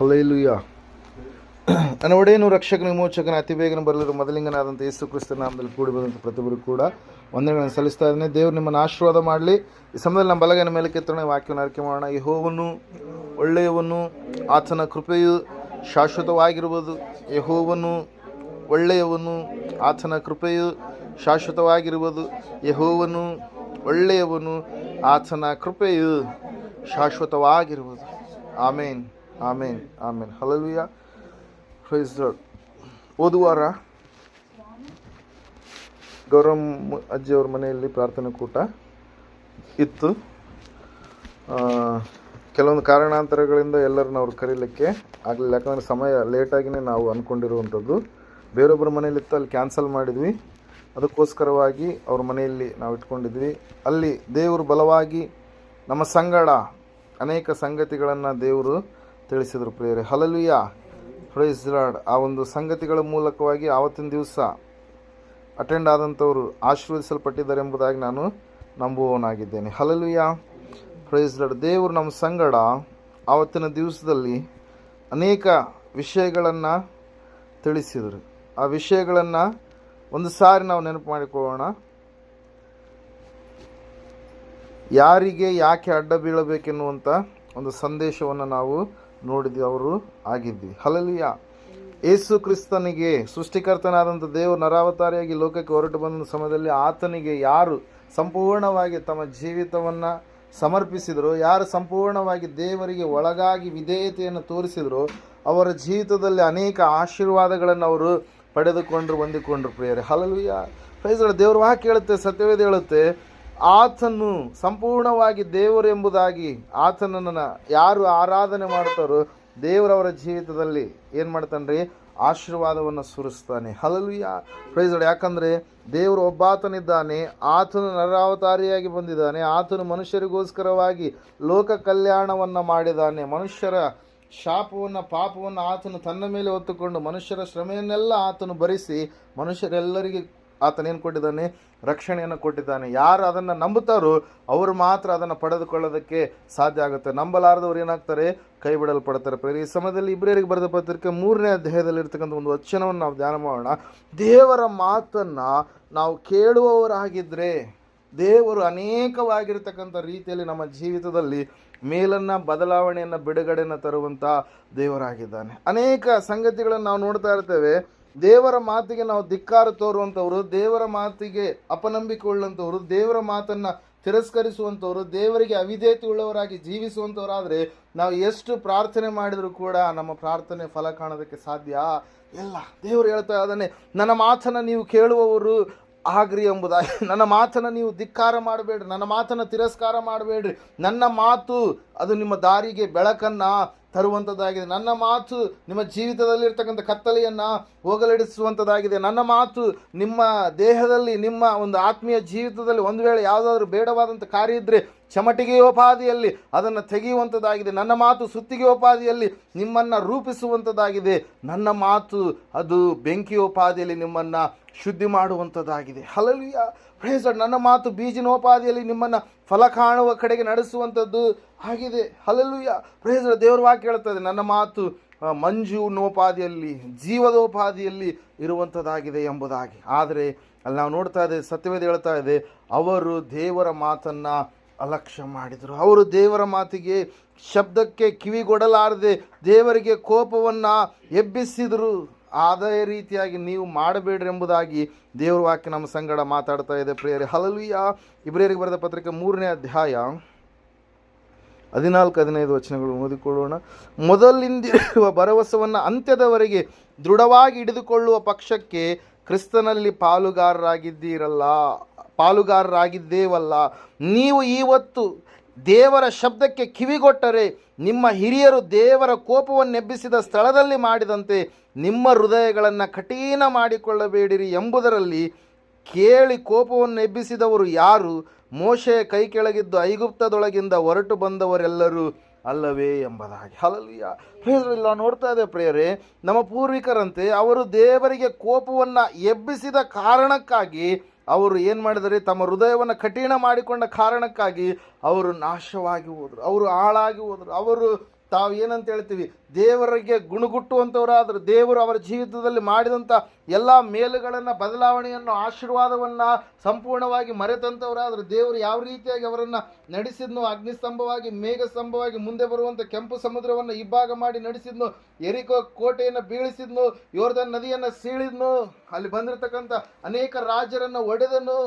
Hallelujah. ನನ್ನ ಒಡೆಯನು ರಕ್ಷಕನ ವಿಮೋಚಕನ ಅತಿ ಬೇಗನೆ ಬರಲಿರುವ ಮೊದಲಿಂಗನಾದಂಥ ಯೇಸು ಕ್ರಿಸ್ತ ನಾಮದಲ್ಲಿ ಕೂಡಿ ಬಂದಂಥ ಪ್ರತಿಯೊಬ್ಬರು ಕೂಡ ವಂದನೆಗಳನ್ನು ಸಲ್ಲಿಸ್ತಾ ಇದ್ದೇನೆ. ದೇವರು ನಿಮ್ಮನ್ನು ಆಶೀರ್ವಾದ ಮಾಡಲಿ. ಈ ಸಮಯದಲ್ಲಿ ನಮ್ಮ ಬಲಗೈನ ಮೇಲೆ ಕೆತ್ತೋಣ. ವಾಕ್ಯವನ್ನು ಆರೈಕೆ ಮಾಡೋಣ. ಯಹೋವನು ಒಳ್ಳೆಯವನು. ಆತನ ಕೃಪೆಯು ಶಾಶ್ವತವಾಗಿರುವುದು. ಯಹೋವನು ಒಳ್ಳೆಯವನು. ಆತನ ಕೃಪೆಯು ಶಾಶ್ವತವಾಗಿರುವುದು. ಯಹೋವನು ಒಳ್ಳೆಯವನು. ಆತನ ಕೃಪೆಯು ಶಾಶ್ವತವಾಗಿರುವುದು. ಆಮೇನ್. ಆಮೇನ್ ಆಮೇನ್. ಹಲಲುಯ ಪ್ರೈಸ್ ಓದುವಾರ, ಗೌರವ ಅಜ್ಜಿಯವ್ರ ಮನೆಯಲ್ಲಿ ಪ್ರಾರ್ಥನೆ ಕೂಟ ಇತ್ತು. ಕೆಲವೊಂದು ಕಾರಣಾಂತರಗಳಿಂದ ಎಲ್ಲರನ್ನ ಅವ್ರು ಕರೀಲಿಕ್ಕೆ ಆಗಲಿಲ್ಲ. ಯಾಕಂದರೆ ಸಮಯ ಲೇಟಾಗಿಯೇ ನಾವು ಅಂದ್ಕೊಂಡಿರುವಂಥದ್ದು ಬೇರೊಬ್ಬರ ಮನೇಲಿತ್ತು ಅಲ್ಲಿ ಕ್ಯಾನ್ಸಲ್ ಮಾಡಿದ್ವಿ. ಅದಕ್ಕೋಸ್ಕರವಾಗಿ ಅವ್ರ ಮನೆಯಲ್ಲಿ ನಾವು ಇಟ್ಕೊಂಡಿದ್ವಿ. ಅಲ್ಲಿ ದೇವರು ಬಲವಾಗಿ ನಮ್ಮ ಸಂಗಡ ಅನೇಕ ಸಂಗತಿಗಳನ್ನು ದೇವರು ತಿಳಿಸಿದರು ಪ್ರಿಯರೇ. ಹಲಲುಯ ಪ್ರೈಸ್ ಲಾರ್ಡ್ ಆ ಒಂದು ಸಂಗತಿಗಳ ಮೂಲಕವಾಗಿ ಆವತ್ತಿನ ದಿವಸ ಅಟೆಂಡ್ ಆದಂಥವರು ಆಶೀರ್ವದಿಸಲ್ಪಟ್ಟಿದ್ದಾರೆ ಎಂಬುದಾಗಿ ನಾನು ನಂಬುವವನಾಗಿದ್ದೇನೆ. ಹಲಲುಯ ಪ್ರೈಸ್ ಲಾರ್ಡ್ ದೇವರು ನಮ್ಮ ಸಂಗಡ ಆವತ್ತಿನ ದಿವಸದಲ್ಲಿ ಅನೇಕ ವಿಷಯಗಳನ್ನು ತಿಳಿಸಿದರು. ಆ ವಿಷಯಗಳನ್ನು ಒಂದು ಸಾರಿ ನಾವು ನೆನಪು ಮಾಡಿಕೊಳ್ಳೋಣ. ಯಾರಿಗೆ ಯಾಕೆ ಅಡ್ಡ ಬೀಳಬೇಕೆನ್ನುವಂಥ ಒಂದು ಸಂದೇಶವನ್ನು ನಾವು ನೋಡಿದ್ವಿ ಅವರು ಆಗಿದ್ವಿ ಹಲಲಿಯ ಏಸು ಕ್ರಿಸ್ತನಿಗೆ ಸೃಷ್ಟಿಕರ್ತನಾದಂಥ ದೇವರು ನರಾವತಾರಿಯಾಗಿ ಲೋಕಕ್ಕೆ ಹೊರಟು ಬಂದ ಸಮಯದಲ್ಲಿ ಆತನಿಗೆ ಯಾರು ಸಂಪೂರ್ಣವಾಗಿ ತಮ್ಮ ಜೀವಿತವನ್ನು ಸಮರ್ಪಿಸಿದರು, ಯಾರು ಸಂಪೂರ್ಣವಾಗಿ ದೇವರಿಗೆ ಒಳಗಾಗಿ ವಿಧೇಯತೆಯನ್ನು ತೋರಿಸಿದರು, ಅವರ ಜೀವಿತದಲ್ಲಿ ಅನೇಕ ಆಶೀರ್ವಾದಗಳನ್ನು ಅವರು ಪಡೆದುಕೊಂಡರು ಹೊಂದಿಕೊಂಡ್ರು ಪ್ರಿಯರೇ. ಪ್ರೈಸ್ ದೇವ್ರ ವಾಕ್ಯ ಹೇಳುತ್ತೆ, ಸತ್ಯವೇದ ಹೇಳುತ್ತೆ ಆತನು ಸಂಪೂರ್ಣವಾಗಿ ದೇವರು ಎಂಬುದಾಗಿ ಆತನನ್ನು ಯಾರು ಆರಾಧನೆ ಮಾಡ್ತಾರೋ ದೇವರವರ ಜೀವಿತದಲ್ಲಿ ಏನು ಮಾಡ್ತಾನೆ ಆಶೀರ್ವಾದವನ್ನು ಸುರಿಸ್ತಾನೆ. ಹಲಲುಯ ಪ್ರೈಸ್ಗಳು ಯಾಕಂದರೆ ದೇವರು ಒಬ್ಬಾತನಿದ್ದಾನೆ, ಆತನು ನರಾವತಾರಿಯಾಗಿ ಬಂದಿದ್ದಾನೆ, ಆತನು ಮನುಷ್ಯರಿಗೋಸ್ಕರವಾಗಿ ಲೋಕ ಕಲ್ಯಾಣವನ್ನು ಮಾಡಿದ್ದಾನೆ. ಮನುಷ್ಯರ ಶಾಪವನ್ನು, ಪಾಪವನ್ನು ಆತನು ತನ್ನ ಮೇಲೆ ಹೊತ್ತುಕೊಂಡು ಮನುಷ್ಯರ ಶ್ರಮೆಯನ್ನೆಲ್ಲ ಆತನು ಭರಿಸಿ ಮನುಷ್ಯರೆಲ್ಲರಿಗೆ ಆತನೇನು ಕೊಟ್ಟಿದ್ದಾನೆ? ರಕ್ಷಣೆಯನ್ನು ಕೊಟ್ಟಿದ್ದಾನೆ. ಯಾರು ಅದನ್ನು ನಂಬುತ್ತಾರೋ ಅವರು ಮಾತ್ರ ಅದನ್ನು ಪಡೆದುಕೊಳ್ಳೋದಕ್ಕೆ ಸಾಧ್ಯ ಆಗುತ್ತೆ. ನಂಬಲಾರದವ್ರು ಏನಾಗ್ತಾರೆ? ಕೈ ಬಿಡಲ್ಪಡ್ತಾರೆ ಈ ಸಮಯದಲ್ಲಿ ಇಬ್ರಿಯರಿಗೆ ಬರೆದ ಪತ್ರಿಕೆ ಮೂರನೇ ಅಧ್ಯಾಯದಲ್ಲಿ ಇರ್ತಕ್ಕಂಥ ಒಂದು ವಚನವನ್ನು ನಾವು ಧ್ಯಾನ ಮಾಡೋಣ. ದೇವರ ಮಾತನ್ನು ನಾವು ಕೇಳುವವರಾಗಿದ್ದರೆ ದೇವರು ಅನೇಕವಾಗಿರ್ತಕ್ಕಂಥ ರೀತಿಯಲ್ಲಿ ನಮ್ಮ ಜೀವಿತದಲ್ಲಿ ಮೇಲನ್ನ ಬದಲಾವಣೆಯನ್ನು ಬಿಡುಗಡೆಯನ್ನು ತರುವಂಥ ದೇವರಾಗಿದ್ದಾನೆ. ಅನೇಕ ಸಂಗತಿಗಳನ್ನು ನಾವು ನೋಡ್ತಾ ಇರ್ತೇವೆ. ದೇವರ ಮಾತಿಗೆ ನಾವು ಧಿಕ್ಕಾರ ತೋರುವಂಥವ್ರು, ದೇವರ ಮಾತಿಗೆ ಅಪನಂಬಿಕೆ ಉಳ್ಳಂಥವ್ರು ದೇವರ ಮಾತನ್ನು ತಿರಸ್ಕರಿಸುವಂಥವ್ರು, ದೇವರಿಗೆ ಅವಿಧೇಯತೆ ಉಳ್ಳವರಾಗಿ ಜೀವಿಸುವಂಥವರಾದರೆ ನಾವು ಎಷ್ಟು ಪ್ರಾರ್ಥನೆ ಮಾಡಿದರೂ ಕೂಡ ನಮ್ಮ ಪ್ರಾರ್ಥನೆ ಫಲ ಕಾಣೋದಕ್ಕೆ ಸಾಧ್ಯ? ಇಲ್ಲ. ದೇವರು ಹೇಳ್ತಾ ಇದ್ದಾನೆ, ನನ್ನ ಮಾತನ್ನು ನೀವು ಕೇಳುವವರು ಆಗ್ರಿ ಎಂಬುದಾಗಿ. ನನ್ನ ಮಾತನ್ನು ನೀವು ಧಿಕ್ಕಾರ ಮಾಡಬೇಡ್ರಿ. ನನ್ನ ಮಾತನ್ನು ತಿರಸ್ಕಾರ ಮಾಡಬೇಡ್ರಿ. ನನ್ನ ಮಾತು, ಅದು ನಿಮ್ಮ ದಾರಿಗೆ ಬೆಳಕನ್ನು ತರುವಂಥದ್ದಾಗಿದೆ ನನ್ನ ಮಾತು ನಿಮ್ಮ ಜೀವಿತದಲ್ಲಿರ್ತಕ್ಕಂಥ ಕತ್ತಲೆಯನ್ನು ಹೋಗಲಿಡಿಸುವಂಥದ್ದಾಗಿದೆ ನನ್ನ ಮಾತು ನಿಮ್ಮ ದೇಹದಲ್ಲಿ, ನಿಮ್ಮ ಒಂದು ಆತ್ಮೀಯ ಜೀವಿತದಲ್ಲಿ ಒಂದು ವೇಳೆ ಯಾವುದಾದ್ರೂ ಬೇಡವಾದಂಥ ಕಾರ್ಯ ಇದ್ದರೆ ಚಮಟಿಗೆಯೋಪಾದಿಯಲ್ಲಿ ಅದನ್ನು ತೆಗೆಯುವಂಥದ್ದಾಗಿದೆ ನನ್ನ ಮಾತು ಸುತ್ತಿಗೆಯೋಪಾದಿಯಲ್ಲಿ ನಿಮ್ಮನ್ನು ರೂಪಿಸುವಂಥದ್ದಾಗಿದೆ ನನ್ನ ಮಾತು ಅದು ಬೆಂಕಿಯೋಪಾದಿಯಲ್ಲಿ ನಿಮ್ಮನ್ನು ಶುದ್ಧಿ ಮಾಡುವಂಥದ್ದಾಗಿದೆ ಹಲಲಿಯ ಪ್ರೈಸ್ ನನ್ನ ಮಾತು ಬೀಜಿನೋಪಾದಿಯಲ್ಲಿ ನಿಮ್ಮನ್ನು ಫಲ ಕಾಣುವ ಕಡೆಗೆ ನಡೆಸುವಂಥದ್ದು ಆಗಿದೆ. ಹಲಲುಯ ಪ್ರೈಸ್ ದೇವರ ವಾಕ್ಯ ಹೇಳ್ತದೆ ನನ್ನ ಮಾತು ಮಂಜು ನೋಪಾದಿಯಲ್ಲಿ ಜೀವದೋಪಾದಿಯಲ್ಲಿ ಇರುವಂಥದ್ದಾಗಿದೆ ಎಂಬುದಾಗಿ. ಆದರೆ ಅಲ್ಲಿ ನಾವು ನೋಡ್ತಾ ಇದ್ದೇವೆ, ಸತ್ಯವೇದ ಹೇಳ್ತಾ ಇದೆ, ಅವರು ದೇವರ ಮಾತನ್ನು ಅಲಕ್ಷ್ಯ ಮಾಡಿದರು. ಅವರು ದೇವರ ಮಾತಿಗೆ ಶಬ್ದಕ್ಕೆ ಕಿವಿಗೊಡಲಾರದೆ ದೇವರಿಗೆ ಕೋಪವನ್ನು ಎಬ್ಬಿಸಿದರು. ಅದೇ ರೀತಿಯಾಗಿ ನೀವು ಮಾಡಬೇಡ್ರಿ ಎಂಬುದಾಗಿ ದೇವರ ವಾಕ್ಯ ನಮ್ಮ ಸಂಗಡ ಮಾತಾಡ್ತಾ ಇದೆ ಪ್ರಿಯರೇ. ಹಲವಿಯ ಇಬ್ರಿಯರಿಗೆ ಬರೆದ ಪತ್ರಿಕೆ ಮೂರನೇ ಅಧ್ಯಾಯ ಹದಿನಾಲ್ಕು, ಹದಿನೈದು ವಚನಗಳು ಓದಿಕೊಳ್ಳೋಣ. ಮೊದಲಿಂದಿರುವ ಭರವಸೆಯನ್ನು ಅಂತ್ಯದವರೆಗೆ ದೃಢವಾಗಿ ಹಿಡಿದುಕೊಳ್ಳುವ ಪಕ್ಷಕ್ಕೆ ಕ್ರಿಸ್ತನಲ್ಲಿ ಪಾಲುಗಾರರಾಗಿದ್ದೀರಲ್ಲ. ಪಾಲುಗಾರರಾಗಿದ್ದೇವಲ್ಲ, ನೀವು ಇವತ್ತು ದೇವರ ಶಬ್ದಕ್ಕೆ ಕಿವಿಗೊಟ್ಟರೆ ನಿಮ್ಮ ಹಿರಿಯರು ದೇವರ ಕೋಪವನ್ನೆಬ್ಬಿಸಿದ ಸ್ಥಳದಲ್ಲಿ ಮಾಡಿದಂತೆ ನಿಮ್ಮ ಹೃದಯಗಳನ್ನು ಕಠಿಣ ಮಾಡಿಕೊಳ್ಳಬೇಡಿರಿ ಎಂಬುದರಲ್ಲಿ ಕೇಳಿ ಕೋಪವನ್ನು ಎಬ್ಬಿಸಿದವರು ಯಾರು? ಮೋಶೆಯ ಕೈ ಕೆಳಗಿದ್ದು ಐಗುಪ್ತದೊಳಗಿಂದ ಹೊರಟು ಬಂದವರೆಲ್ಲರೂ ಅಲ್ಲವೇ ಎಂಬುದಾಗಿ. ಅಲ್ಲಲ್ಲಿಯ ಪ್ರೇಯರ್ ನೋಡ್ತಾ ಇದೆ ಪ್ರೇಯರೇ, ನಮ್ಮ ಪೂರ್ವಿಕರಂತೆ ಅವರು ದೇವರಿಗೆ ಕೋಪವನ್ನು ಎಬ್ಬಿಸಿದ ಕಾರಣಕ್ಕಾಗಿ ಅವರು ಏನು ಮಾಡಿದರೆ ತಮ್ಮ ಹೃದಯವನ್ನು ಕಠಿಣ ಮಾಡಿಕೊಂಡ ಕಾರಣಕ್ಕಾಗಿ ಅವರು ನಾಶವಾಗಿ ಹೋದರು, ಅವರು ಹಾಳಾಗಿ ಹೋದರು, ಅವರು ತಾವು ಏನಂತ ಹೇಳ್ತೀವಿ, ದೇವರಿಗೆ ಗುಣಗುಟ್ಟುವಂಥವರಾದರು ದೇವರು ಅವರ ಜೀವಿತದಲ್ಲಿ ಮಾಡಿದಂಥ ಎಲ್ಲ ಮೇಲುಗಳನ್ನು, ಬದಲಾವಣೆಯನ್ನು, ಆಶೀರ್ವಾದವನ್ನು ಸಂಪೂರ್ಣವಾಗಿ ಮರೆತಂಥವರಾದರು ದೇವರು ಯಾವ ರೀತಿಯಾಗಿ ಅವರನ್ನು ನಡೆಸಿದ್ನು, ಅಗ್ನಿಸ್ತಂಭವಾಗಿ, ಮೇಘಸ್ತಂಭವಾಗಿ ಮುಂದೆ ಬರುವಂಥ ಕೆಂಪು ಸಮುದ್ರವನ್ನು ಇಬ್ಬಾಗ ಮಾಡಿ ನಡೆಸಿದ್ನು, ಎರಿಕೋ ಕೋಟೆಯನ್ನು ಬೀಳಿಸಿದ್ನು, ಯೋರ್ದನ್ ನದಿಯನ್ನು ಸೀಳಿದ್ನು, ಅಲ್ಲಿ ಬಂದಿರತಕ್ಕಂಥ ಅನೇಕ ರಾಜರನ್ನು ಒಡೆದನು,